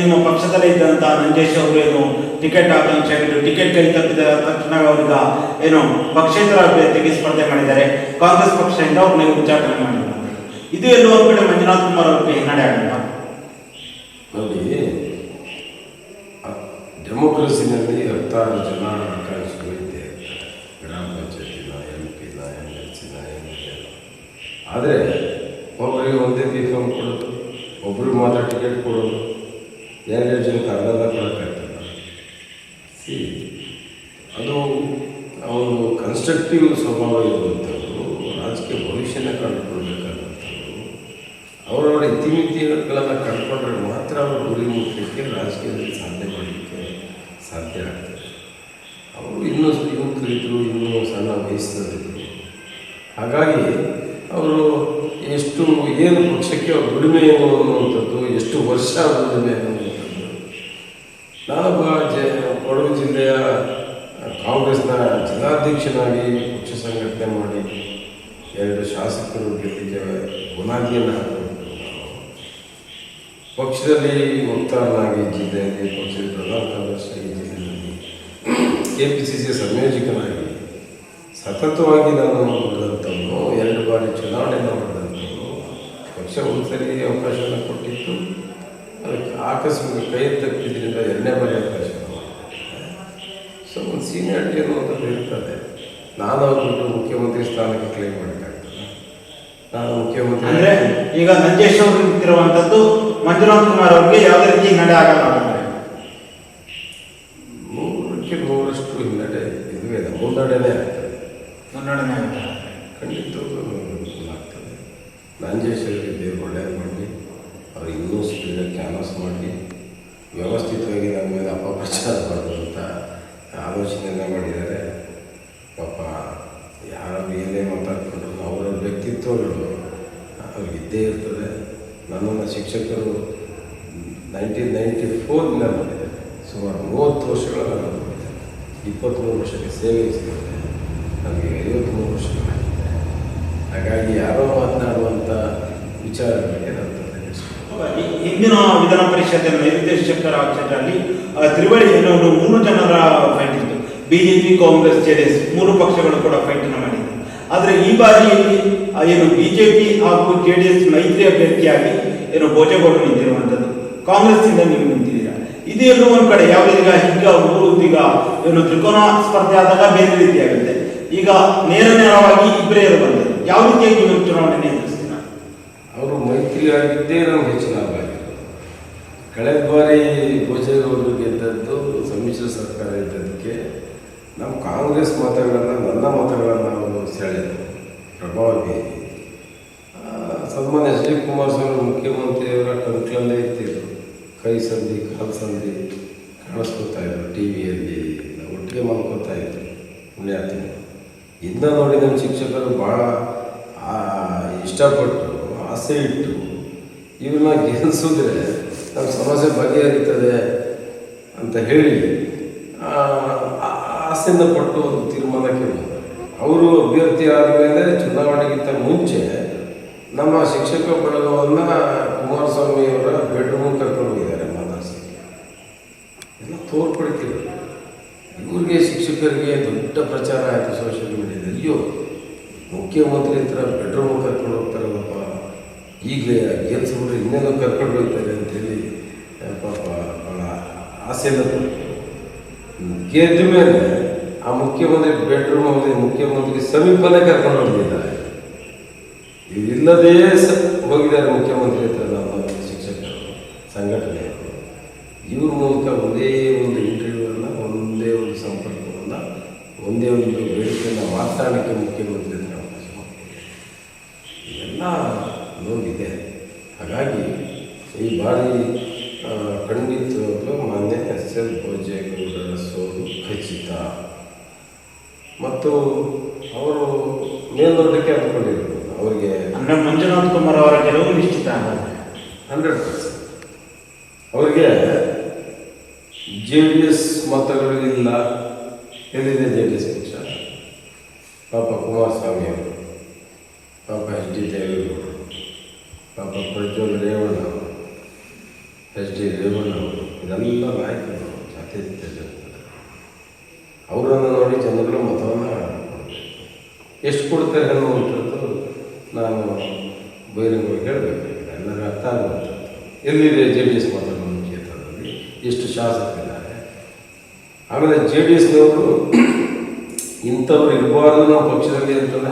ನಿಮ್ಮ ಪಕ್ಷದಲ್ಲೇ ಇದ್ದಂತಹ ನಂಜೇಶ್ ಅವರು ಏನು ಟಿಕೆಟ್ ಆಕಾಂಕ್ಷೆ ಆಗಿದ್ದು ಟಿಕೆಟ್ ಕೈ ತಪ್ಪಿದ ತಕ್ಷಣ ಅವರಿಂದ ಏನು ಪಕ್ಷೇತರ ಅಭ್ಯರ್ಥಿಗೆ ಸ್ಪರ್ಧೆ ಮಾಡಿದ್ದಾರೆ. ಕಾಂಗ್ರೆಸ್ ಪಕ್ಷದಿಂದ ಅವ್ರನ್ನ ಉಚ್ಚಾಟನೆ ಮಾಡಿದ್ದಾರೆ. ಇದು ಎಲ್ಲೋ ಒಂದು ಕಡೆ ಮಂಜುನಾಥ್ ಕುಮಾರ್ ಅವರಿಗೆ ಹಿನ್ನಡೆ ಆಗಲ್ಲ ನೋಡಿ ಡೆಮೋಕ್ರಸಿನಲ್ಲಿ ಹತ್ತಾರು ಜನ ಇರ್ತಾರೆ. ಗ್ರಾಮ ಪಂಚಾಯತಿನ, ಎಂ ಪಿನ ಎಂ ಎಲ್ ಎಲ್ ಆದರೆ, ಒಬ್ಬರಿಗೆ ಒಂದೇ ಬಿ ಫಾರ್ಮ್ ಕೊಡೋದು ಒಬ್ಬರಿಗೆ ಮಾತ್ರ ಟಿಕೆಟ್ ಕೊಡೋದು. ಎರಡೆರಡು ಜನಕ್ಕೆ ಅರ್ಧ ಅರ್ಧ ಕೊಡೋಕ್ಕಾಗ್ತದೆ ಸಿ, ಅದು ಅವರು ಕನ್ಸ್ಟ್ರಕ್ಟಿವ್ ಸ್ವಭಾವ ಇರುವಂಥವ್ರು ರಾಜಕೀಯ ಭವಿಷ್ಯನ ಕಂಡುಕೊಳ್ಬೇಕಾದಂಥವ್ರು ಅವರವರ ಇತಿಮಿತಿಗಳನ್ನು ಕಂಡುಕೊಂಡ್ರೆ ಮಾತ್ರ ಅವರು ಗುರಿ ಮುಟ್ಟಲಿಕ್ಕೆ ರಾಜಕೀಯದಲ್ಲಿ ಸಾಧ್ಯ ಮಾಡಲಿಕ್ಕೆ ಸಾಧ್ಯ ಆಗ್ತದೆ. ಅವರು ಇನ್ನೂ ಯುವಕರಿದ್ದರು ಇನ್ನೂ ಸಣ್ಣ ವಯಸ್ಸಿನಲ್ಲಿದ್ದರು ಹಾಗಾಗಿ ಅವರು ಎಷ್ಟು ಏನು ಪಕ್ಷಕ್ಕೆ ಅವ್ರ ದುಡಿಮೆ ಅನ್ನುವಂಥದ್ದು, ಎಷ್ಟು ವರ್ಷ ದುಡಿಮೆ ಅನ್ನುವಂಥದ್ದು ನಾನೊಬ್ಬ ಕೊಡಗು ಜಿಲ್ಲೆಯ ಕಾಂಗ್ರೆಸ್ನ ಜಿಲ್ಲಾಧ್ಯಕ್ಷನಾಗಿ ಪಕ್ಷ ಸಂಘಟನೆ ಮಾಡಿ ಎರಡು ಶಾಸಕರು ಗೆಲ್ಲಿಗೆ ಬುನಾದಿಯನ್ನು ಪಕ್ಷದಲ್ಲಿ ವಕ್ತಾರನಾಗಿ ಜಿಲ್ಲೆಯಲ್ಲಿ ಪಕ್ಷದ ಪ್ರಧಾನ ಕಾರ್ಯದರ್ಶಿಯಾಗಿ ಜಿಲ್ಲೆಯಲ್ಲಿ ಕೆ ಪಿ ಸಿ ಸಿ ಸಂಯೋಜಕನಾಗಿ ಸತತವಾಗಿ ನಾನು ಮಾಡಿದಂಥವನು ಎರಡು ಬಾರಿ ಚುನಾವಣೆಯನ್ನು ಮಾಡಿದಂಥವನು ಪಕ್ಷ ಒಂದ್ಸರಿ ಅವಕಾಶವನ್ನು ಕೊಟ್ಟಿತ್ತು. ಆಕಸ್ಮಿಕ ಕೈ ತಕ್ಕಿದ್ರಿಂದ ಎರಡನೇ ಬಾರಿ ಅವಕಾಶ ಸೊ ಒಂದು ಸೀನಿಯಾರಿಟಿ ಅನ್ನೋದು ಇರ್ತದೆ. ನಾನು ಅವ್ರಿಗೆ ಮುಖ್ಯಮಂತ್ರಿ ಸ್ಥಾನಕ್ಕೆ ಕ್ಲೇಮ್ ಮಾಡಬೇಕಾಗ್ತದೆ ನಾನು ಮುಖ್ಯಮಂತ್ರಿ ಅಂದರೆ ಈಗ ನಂಜೇಶ್ ಅವರು ನಿಂತಿರುವಂತದ್ದು ಮಂಜುನಾಥ್ ಕುಮಾರ್ ಅವರಿಗೆ ಯಾವುದೇ ರೀತಿ ನಡೆ ಆಗಲ್ಲ ಅಂದ್ರೆ ನೂರಕ್ಕೆ ನೂರಷ್ಟು ಹಿನ್ನಡೆ ಇದುವೇ ಇದೆ ಮುನ್ನಡೆನೇ ಆಗ್ತದೆ ಮುನ್ನಡೆನೇ ಆಗುತ್ತೆ ಖಂಡಿತವಾಗ್ಲೂ ಆಗ್ತದೆ ನಂಜೇಶ್ವರಿಗೆ ದೇವರು ಒಳ್ಳೇದು ಮಾಡಲಿ ಅವ್ರು ಇನ್ನೂ ಸ್ಪೀಡಾಗಿ ಕ್ಯಾನ್ವಸ್ ಮಾಡಲಿ ವ್ಯವಸ್ಥಿತವಾಗಿ ನಮ್ಮ ಮೇಲೆ ಅಪಪ್ರಚಾರ ಅಂತ ಆಲೋಚನೆಯನ್ನು ಮಾಡಿದ್ದಾರೆ. ಪಾಪ ಯಾರು ಏನೇ ಮಾತಾಡ್ಕೊಂಡ್ರು ಅವರ ವ್ಯಕ್ತಿತ್ವಗಳು ಅವ್ರಿಗೆ ಇದ್ದೇ ಇರ್ತದೆ. ನನ್ನನ್ನು ಶಿಕ್ಷಕರು ನೈನ್ಟೀನ್ ನೈಂಟಿ ಫೋರ್ನಿಂದ ಮಾಡಿದ್ದಾರೆ. ಸುಮಾರು ಮೂವತ್ತು ವರ್ಷಗಳ ನಾನು ಇಪ್ಪತ್ತ್ಮೂರು ವರ್ಷಕ್ಕೆ ಸೇವೆ ಸಿಗುತ್ತೆ. ನನಗೆ ಐವತ್ತ್ಮೂರು ವರ್ಷಗಳಾಗಿದೆ ಹಾಗಾಗಿ ಯಾರೋ ಮಾತನಾಡುವಂಥ ವಿಚಾರಗಳಿಗೆ ನಾನು ತಲೆಕೆಡಿಸ್ಕೊಳ್ಳಲ್ಲ. ಹಿಂದಿನ ವಿಧಾನ ಪರಿಷತ್ ನೈಋತ್ಯ ಶಿಕ್ಷಕರ ತ್ರಿವಳಿ ಏನೋ ಮೂರು ಜನರ ಫೈಟ್ ಇತ್ತು. ಬಿಜೆಪಿ ಕಾಂಗ್ರೆಸ್ ಜೆಡಿಎಸ್ ಮೂರು ಪಕ್ಷಗಳು ಕೂಡ ಫೈಟ್ ಅನ್ನು ಮಾಡಿದ್ರು. ಆದ್ರೆ ಈ ಬಾರಿ ಏನು ಬಿಜೆಪಿ ಹಾಗೂ ಜೆಡಿಎಸ್ ಮೈತ್ರಿ ಅಭ್ಯರ್ಥಿಯಾಗಿ ಏನು ಭೋಜಗೌಡರು ನಿಂತಿರುವಂತದ್ದು ಕಾಂಗ್ರೆಸ್ ಇಂದ ನೀವು ನಿಂತಿದ್ದೀರಾ? ಇದು ಎಲ್ಲೋ ಒಂದು ಕಡೆ, ಯಾವ ಈಗ ಈಗ ಏನು ತ್ರಿಕೋನ ಸ್ಪರ್ಧೆ ಆದಾಗ ಬೇರೆ ರೀತಿಯಾಗುತ್ತೆ ಈಗ ನೇರ ನೇರವಾಗಿ ಇಬ್ಬರೇ ಬಂದರು ಯಾವ ರೀತಿಯಾಗಿ ನೀವು ಚುನಾವಣೆ ಎದುರಿಸ್ತೀರಾ? ಅವರು ಮೈತ್ರಿ ಆಗಿದ್ದೇ ನಮ್ಗೆ ಹೆಚ್ಚಿನ ಕಳೆದ ಬಾರಿ ಗೋಚರವರು ಗೆದ್ದದ್ದು ಸಮ್ಮಿಶ್ರ ಸರ್ಕಾರ ಇದ್ದದಕ್ಕೆ ನಮ್ಮ ಕಾಂಗ್ರೆಸ್ ಮತಗಳನ್ನು, ನನ್ನ ಮತಗಳನ್ನು ಅವರು ಸೆಳೆದರು. ಪ್ರಭಾವ ಬೀರಿ ಸನ್ಮಾನ್ಯ ಎಚ್ ಡಿ ಕುಮಾರಸ್ವಾಮಿ ಮುಖ್ಯಮಂತ್ರಿಯವರ ಕಂಕ್ಲಲ್ಲೇ ಇರ್ತಿದ್ರು. ಕೈ ಸಂಧಿ ಕಾಲು ಸಂಧಿ ಕಾಣಿಸ್ಕೊತಾ ಇದ್ರು ಟಿ ವಿಯಲ್ಲಿ ಒಟ್ಟಿಗೆ ಮಾಡ್ಕೊತಾ ಇದ್ರು ಪುಣ್ಯಾರ್ಥಿ ಇದನ್ನ ನೋಡಿ ನಮ್ಮ ಶಿಕ್ಷಕರು ಭಾಳ ಇಷ್ಟಪಟ್ಟು, ಆಸೆ ಇಟ್ಟು ಇವನ್ನ ಗೆಲ್ಲಿಸಿದ್ರೆ ನಮ್ಮ ಸಮಸ್ಯೆ ಬಗೆಹರಿತದೆ ಅಂತ ಹೇಳಿ ಆಸೆಯಿಂದ ಪಟ್ಟು ಒಂದು ತೀರ್ಮಾನಕ್ಕೆ ಬಂದರು. ಅವರು ಅಭ್ಯರ್ಥಿ ಆದಮೇಲೆ ಚುನಾವಣೆಗಿಂತ ಮುಂಚೆ ನಮ್ಮ ಶಿಕ್ಷಕ ಬಳಗವನ್ನು ಕುಮಾರಸ್ವಾಮಿಯವರ ಬೆಡ್ರೂಮ್ ಕರ್ಕೊಂಡು ಹೋಗಿದ್ದಾರೆ ಮಾತಾಡ್ಸೋಕ್ಕೆ ಎಲ್ಲ ತೋರ್ಪಡಿತಿದ್ರು. ಇವ್ರಿಗೆ ಶಿಕ್ಷಕರಿಗೆ ದೊಡ್ಡ ಪ್ರಚಾರ ಆಯಿತು ಸೋಷಿಯಲ್ ಮೀಡಿಯಾದಲ್ಲಿ ಮುಖ್ಯಮಂತ್ರಿ ಹತ್ರ ಬೆಡ್ರೂಮ್ ಕರ್ಕೊಂಡು ಹೋಗ್ತಾರಲ್ಲಪ್ಪ. ಈಗಲೇ ಗೆಲ್ಸ್ಬಿಟ್ರೆ ಇನ್ನೇನೋ ಕರ್ಕೊಂಡು ಹೋಗ್ತಾರೆ ಅಂತೇಳಿ ಗೆದ್ದ ಮೇಲೆ ಆ ಮುಖ್ಯಮಂತ್ರಿ ಬೆಡ್ರೂಮ್ ಅಲ್ಲಿ ಮುಖ್ಯಮಂತ್ರಿ ಸಮೀಪನೇ ಕರ್ಕೊಂಡು ಹೋಗಿದ್ದಾರೆ. ಇಲ್ಲದೇ ಹೋಗಿದ್ದಾರೆ ಮುಖ್ಯಮಂತ್ರಿ ಹತ್ರ ನಮ್ಮ ಶಿಕ್ಷಕರು ಸಂಘಟನೆ ಇವ್ರ ಮೂಲಕ ಒಂದೇ ಒಂದು ಇಂಟರ್ವ್ಯೂವನ್ನು, ಒಂದೇ ಒಂದು ಸಂಪರ್ಕವನ್ನು, ಒಂದೇ ಒಂದು ಬೇಡಿಕೆಯನ್ನು ಮಾತಾಡೋಕ್ಕೆ ಮುಖ್ಯಮಂತ್ರಿ ಹತ್ರ. ಇವೆಲ್ಲ ನೋವಿದೆ. ಹಾಗಾಗಿ ಈ ಬಾರಿ ಎಸ್ ಎಲ್ ಭೋಜೇಗೌಡರ ಸೋಲು ಖಚಿತ. ಮತ್ತು ಅವರು ಮೇಲ್ನೋಟಕ್ಕೆ ಅಂದ್ಕೊಂಡಿರ್ಬೋದು ಅವರಿಗೆ ಅಂದರೆ ಮಂಜುನಾಥ್ ಕುಮಾರ್ ಅವರ ಗೆಲುವು ನಿಶ್ಚಿತ ಹಂಡ್ರೆಡ್ ಪರ್ಸೆಂಟ್. ಅವರಿಗೆ ಜೆ ಡಿ ಎಸ್ ಮತಗಳು ಇಲ್ಲ ಎಲ್ಲಿದೆ ಜೆ ಡಿ ಎಸ್ ಪಕ್ಷ ಪಾಪ ಕುಮಾರಸ್ವಾಮಿ ಅವರು. ಪಾಪ ಎಚ್ ಡಿ ದೇವೇಗೌಡರು ಪಾಪ ಪ್ರಜ್ವಲ್ ರೇವಣ್ಣ ಅವರು. ಎಚ್ ಡಿ ರೇವಣ್ಣ ಅವರು. ಇದೆಲ್ಲ ನಾಯಕರು ಜಾತಿ ಅವರನ್ನು ನೋಡಿ ಜನಗಳು ಮತವನ್ನು ಎಷ್ಟು ಕೊಡ್ತಾರೆ ಅನ್ನುವಂಥದ್ದು ನಾನು ಬಹಿರಂಗವಾಗಿ ಹೇಳಬೇಕಾಗಿದೆ ಎಲ್ಲರೂ ಅರ್ಥ ಆಗುವಂಥದ್ದು. ಎಲ್ಲಿದೆ ಜೆ ಡಿ ಎಸ್ ಮತಗಳ ಕ್ಷೇತ್ರದಲ್ಲಿ? ಎಷ್ಟು ಶಾಸಕರಿದ್ದಾರೆ? ಆಮೇಲೆ ಜೆ ಡಿ ಎಸ್ನವರು ಇಂಥವ್ರು ಇರಬಾರ್ದು ನಾವು ಪಕ್ಷದಲ್ಲಿ ಅಂತಲ್ಲ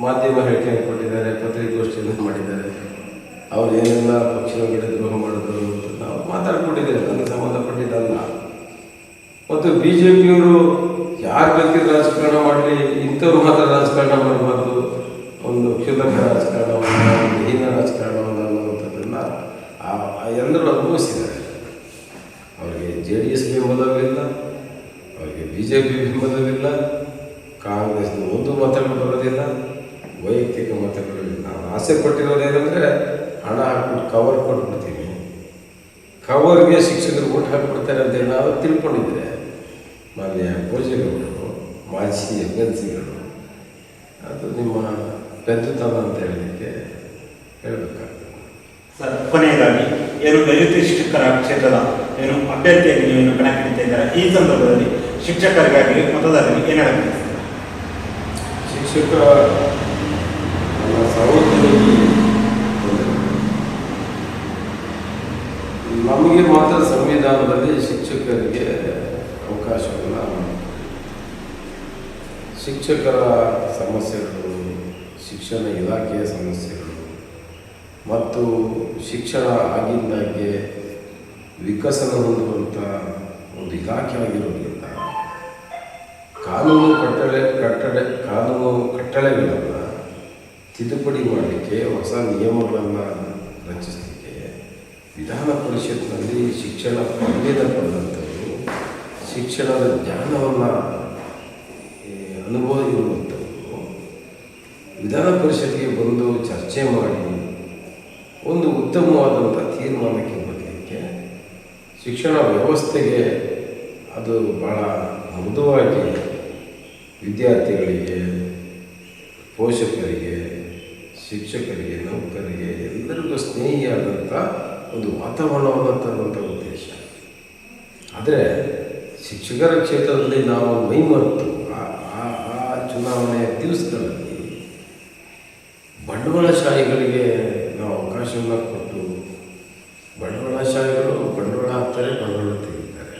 ಮಾಧ್ಯಮ ಹೇಳಿಕೆಯನ್ನು ಕೊಟ್ಟಿದ್ದಾರೆ ಪತ್ರಿಕಾಗೋಷ್ಠಿಯನ್ನು ಮಾಡಿದ್ದಾರೆ. ಅವ್ರು ಏನೆಲ್ಲ ಪಕ್ಷದ ಕಡೆ ದ್ರೋಹ ಮಾಡಿದ್ರು? ಮಾತಾಡ್ಕೊಂಡಿದ್ದೇವೆ ನನಗೆ ಸಂಬಂಧಪಟ್ಟಿದ್ದಲ್ಲ ಮತ್ತು ಬಿ ಜೆ ಪಿಯವರು ಯಾರು ಬೇಕಿದ್ರೆ ರಾಜಕಾರಣ ಮಾಡಲಿ, ಇಂಥವ್ರು ಮಾತ್ರ ರಾಜಕಾರಣ ಮಾಡಬಾರ್ದು, ಒಂದು ಕ್ಷುಲ್ಲಕ ರಾಜಕಾರಣವನ್ನು ಹೀನ ರಾಜಕಾರಣವನ್ನು ಅನ್ನುವಂಥದ್ದನ್ನ ಎಲ್ಲರೂ ಅನುಭವಿಸಿದ್ದಾರೆ. ಅವರಿಗೆ ಜೆ ಡಿ ಎಸ್ ಬೆಂಬಲವಿಲ್ಲ, ಅವರಿಗೆ ಬಿ ಜೆ ಪಿ ಬೆಂಬಲವಿಲ್ಲ, ಕಾಂಗ್ರೆಸ್ನ ಒಂದು ಮತಗಳು ಬರೋದಿಲ್ಲ, ವೈಯಕ್ತಿಕ ಮತಗಳು ನಾವು ಆಸೆ ಪಟ್ಟಿರೋದೇನೆಂದರೆ ಹಣ ಹಾಕ್ಬಿಟ್ಟು ಕವರ್ ಕೊಟ್ಬಿಡ್ತೀವಿ ಕವರ್ಗೆ ಶಿಕ್ಷಕರು ಓಟ್ ಹಾಕ್ಬಿಡ್ತಾರೆ ಅಂತ ನಾವು ತಿಳ್ಕೊಂಡಿದ್ರೆ ಮಾನ್ಯ ಭೋಜನಗಳು ಮಾಜಿ ಎಂ ಎಲ್ ಸಿಗಳು ಅದು ನಿಮ್ಮ ಪೆದ್ದುತನ ಅಂತ ಹೇಳಲಿಕ್ಕೆ ಹೇಳಬೇಕಾಗ್ತದೆ. ಸರ್ ಕೊನೆಯದಾಗಿ ಏನು ಶಿಕ್ಷಕರ ಕ್ಷೇತ್ರದ ಏನು ಅಭ್ಯರ್ಥಿಯಾಗಿ ನೀವು ಏನು ಕಣಕ್ಕಿಳಿತಾ ಇದ್ದಾರೆ ಈ ಸಂದರ್ಭದಲ್ಲಿ ಶಿಕ್ಷಕರಿಗಾಗಿ ಮತದಾರರಿಗೆ ಏನಾಗುತ್ತೆ ಶಿಕ್ಷಕರ ಶಿಕ್ಷಕ ನನ್ನ ಸಹೋದರಿಗೆ ನಮಗೆ ಮಾತ್ರ ಸಂವಿಧಾನದಲ್ಲಿ ಶಿಕ್ಷಕರಿಗೆ ಅವಕಾಶವನ್ನು ಶಿಕ್ಷಕರ ಸಮಸ್ಯೆಗಳು, ಶಿಕ್ಷಣ ಇಲಾಖೆಯ ಸಮಸ್ಯೆಗಳು ಮತ್ತು ಶಿಕ್ಷಣ ಆಗಿಂದಾಗೆ ವಿಕಸನ ಹೊಂದುವಂಥ ಒಂದು ಇಲಾಖೆ ಆಗಿರೋದ್ರಿಂದ ಕಾನೂನು ಕಟ್ಟಳೆ ಕಟ್ಟಳೆ, ಕಾನೂನು ಕಟ್ಟಳೆಗಳನ್ನು ತಿದ್ದುಪಡಿ ಮಾಡಲಿಕ್ಕೆ ಹೊಸ ನಿಯಮಗಳನ್ನು ರಚಿಸಲಿಕ್ಕೆ ವಿಧಾನ ಪರಿಷತ್ನಲ್ಲಿ ಶಿಕ್ಷಣ ಪದವಿನ ಪಡೆದಂಥವರು ಶಿಕ್ಷಣದ ಜ್ಞಾನವನ್ನು ಅನುಭವ ಇರುವಂಥವರು ವಿಧಾನ ಪರಿಷತ್ಗೆ ಬಂದು ಚರ್ಚೆ ಮಾಡಿ ಒಂದು ಉತ್ತಮವಾದಂಥ ತೀರ್ಮಾನಕ್ಕೆ ಬರಲಿಕ್ಕೆ ಶಿಕ್ಷಣ ವ್ಯವಸ್ಥೆಗೆ ಅದು ಭಾಳ ಮೃದುವಾಗಿ ವಿದ್ಯಾರ್ಥಿಗಳಿಗೆ, ಪೋಷಕರಿಗೆ, ಶಿಕ್ಷಕರಿಗೆ, ನೌಕರಿಗೆ ಎಲ್ಲರಿಗೂ ಸ್ನೇಹಿಯಾದಂಥ ಒಂದು ವಾತಾವರಣವನ್ನು ತರುವಂಥ ಉದ್ದೇಶ. ಆದರೆ ಶಿಕ್ಷಕರ ಕ್ಷೇತ್ರದಲ್ಲಿ ನಾವು ಮೈಮರೆತು ಆ- ಚುನಾವಣೆಯ ದಿವಸಗಳಲ್ಲಿ ಬಂಡವಾಳಶಾಹಿಗಳಿಗೆ ನಾವು ಅವಕಾಶವನ್ನು ಕೊಟ್ಟು ಬಂಡವಾಳಶಾಹಿಗಳು ಬಂಡವಾಳ ಹಾಕ್ತಾರೆ ಬಂಡವಾಳ ತೆಗಿತಾರೆ.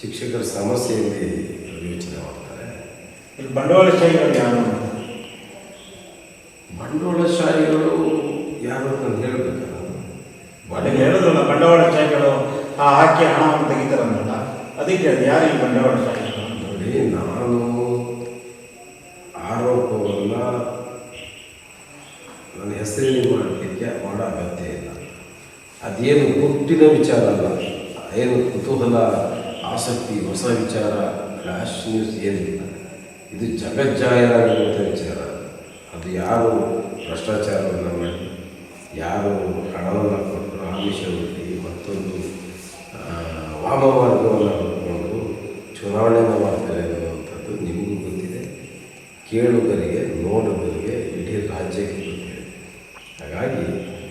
ಶಿಕ್ಷಕರ ಸಮಸ್ಯೆಯಲ್ಲಿ ಯೋಚನೆ ಮಾಡ್ತಾರೆ. ಇಲ್ಲಿ ಬಂಡವಾಳಶಾಹಿಗಳು ಯಾರು ಬಂಡವಾಳಶಾಹಿಗಳು ಯಾರು ಅಂತ ಹೇಳ್ಬೇಕಾ? ಅದಕ್ಕೆ ಹೇಳಿದ್ರಲ್ಲ ಬಂಡವಾಳಶಾಹಿಗಳು ಆ ಹಾಕಿ ಹಣವನ್ನು ತೆಗಿತಾರಂತಲ್ಲ ಅದಕ್ಕೆ ಅದು ಯಾರು ಈ ಬಂಡವಾಳಶಾಹಿಗಳು ನೋಡಿ, ನಾನು ಆರೋಪವನ್ನು ನನ್ನ ಹೆಸರಿನಲ್ಲಿ ಮಾಡಲಿಕ್ಕೆ ಮಾಡೋ ಅಗತ್ಯ ಇಲ್ಲ. ಅದೇನು ಹುಟ್ಟಿನ ವಿಚಾರ ಅಲ್ಲ ಏನು ಕುತೂಹಲ, ಆಸಕ್ತಿ, ಹೊಸ ವಿಚಾರ ಫ್ಲಾಶ್ ನ್ಯೂಸ್ ಏನಿಲ್ಲ. ಇದು ಜಗಜ್ಜಾಯರಾಗಿರುವಂಥ ವಿಚಾರ. ಅದು ಯಾರು ಭ್ರಷ್ಟಾಚಾರವನ್ನು ಮಾಡಿ, ಯಾರು ಹಣವನ್ನು ಆಮಿಷ ಮತ್ತೊಂದು ವಾಮಮಾರ್ಗವನ್ನು ಹುಡ್ಕೊಂಡು ಚುನಾವಣೆಯನ್ನು ಮಾಡ್ತಾರೆ ಅನ್ನುವಂಥದ್ದು ನಿಮಗೂ ಗೊತ್ತಿದೆ. ಕೇಳುಗರಿಗೆ, ನೋಡುಗರಿಗೆ ಇಡೀ ರಾಜ್ಯಕ್ಕೆ ಗೊತ್ತಿದೆ. ಹಾಗಾಗಿ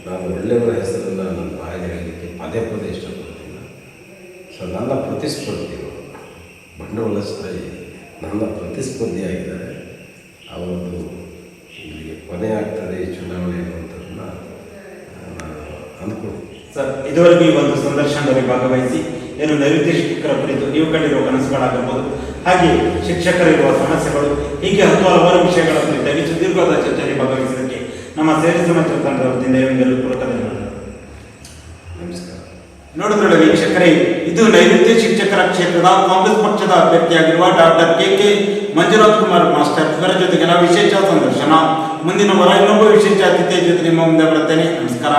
ನಾನು ಒಳ್ಳೆಯವರ ಹೆಸರನ್ನು ನನ್ನ ಬಾಯಲ್ಲಿ ಹೇಳಲಿಕ್ಕೆ ಪದೇ ಪದೇ ಇಷ್ಟಪಡ್ತೀನಿ. ಸೊ, ನನ್ನ ಪ್ರತಿಸ್ಪರ್ಧಿಗಳು ಬಂಡವಾಳಶಾಹಿ ನನ್ನ ಪ್ರತಿಸ್ಪರ್ಧಿಯಾಗಿದ್ದಾರೆ. ಅವರದ್ದು ಇಲ್ಲಿಗೆ ಕೊನೆ ಆಗ್ತದೆ ಈ ಚುನಾವಣೆ ಅನ್ನುವಂಥದ್ದನ್ನ ನಾನು ಅಂದ್ಕೊಂಡಿದ್ದೀನಿ ಸರ್ ಇದುವರೆಗೂ ಈ ಒಂದು ಸಂದರ್ಶನದಲ್ಲಿ ಭಾಗವಹಿಸಿ ಏನು ನೈಋತ್ಯ ಶಿಕ್ಷಕರ ಕುರಿತು ನೀವು ಕಂಡಿರುವ ಕನಸುಗಳಾಗಬಹುದು ಹಾಗೆ ಶಿಕ್ಷಕರಿರುವ ಸಮಸ್ಯೆಗಳು ಹೀಗೆ ಹತ್ತು ಹಲವಾರು ವಿಷಯಗಳ ಕುರಿತಾಗಿ ಸುದೀರ್ಘವಾದ ಚರ್ಚೆಯಲ್ಲಿ ಭಾಗವಹಿಸಿದ್ದಕ್ಕೆ ನಮ್ಮ ಸೇರಿ ಸಮಾಚಾರ ತಂಡದ ವತಿಯಿಂದ ಧನ್ಯವಾದಗಳು ನಮಸ್ಕಾರ. ನೋಡಿದ್ರಲ್ಲ ವೀಕ್ಷಕರೇ ಇದು ನೈರುತ್ಯ ಶಿಕ್ಷಕರ ಕ್ಷೇತ್ರದ ಕಾಂಗ್ರೆಸ್ ಪಕ್ಷದ ಅಭ್ಯರ್ಥಿಯಾಗಿರುವ doctor K K Manjunath Kumar master. ಇವರ ಜೊತೆಗಿನ ವಿಶೇಷ ಸಂದರ್ಶನ. ಮುಂದಿನ ವಾರ ಇನ್ನೊಬ್ಬ ವಿಶೇಷ ಅತಿಥಿಯ ಜೊತೆ ನಿಮ್ಮ ಮುಂದೆ ಬರುತ್ತೇನೆ. ನಮಸ್ಕಾರ.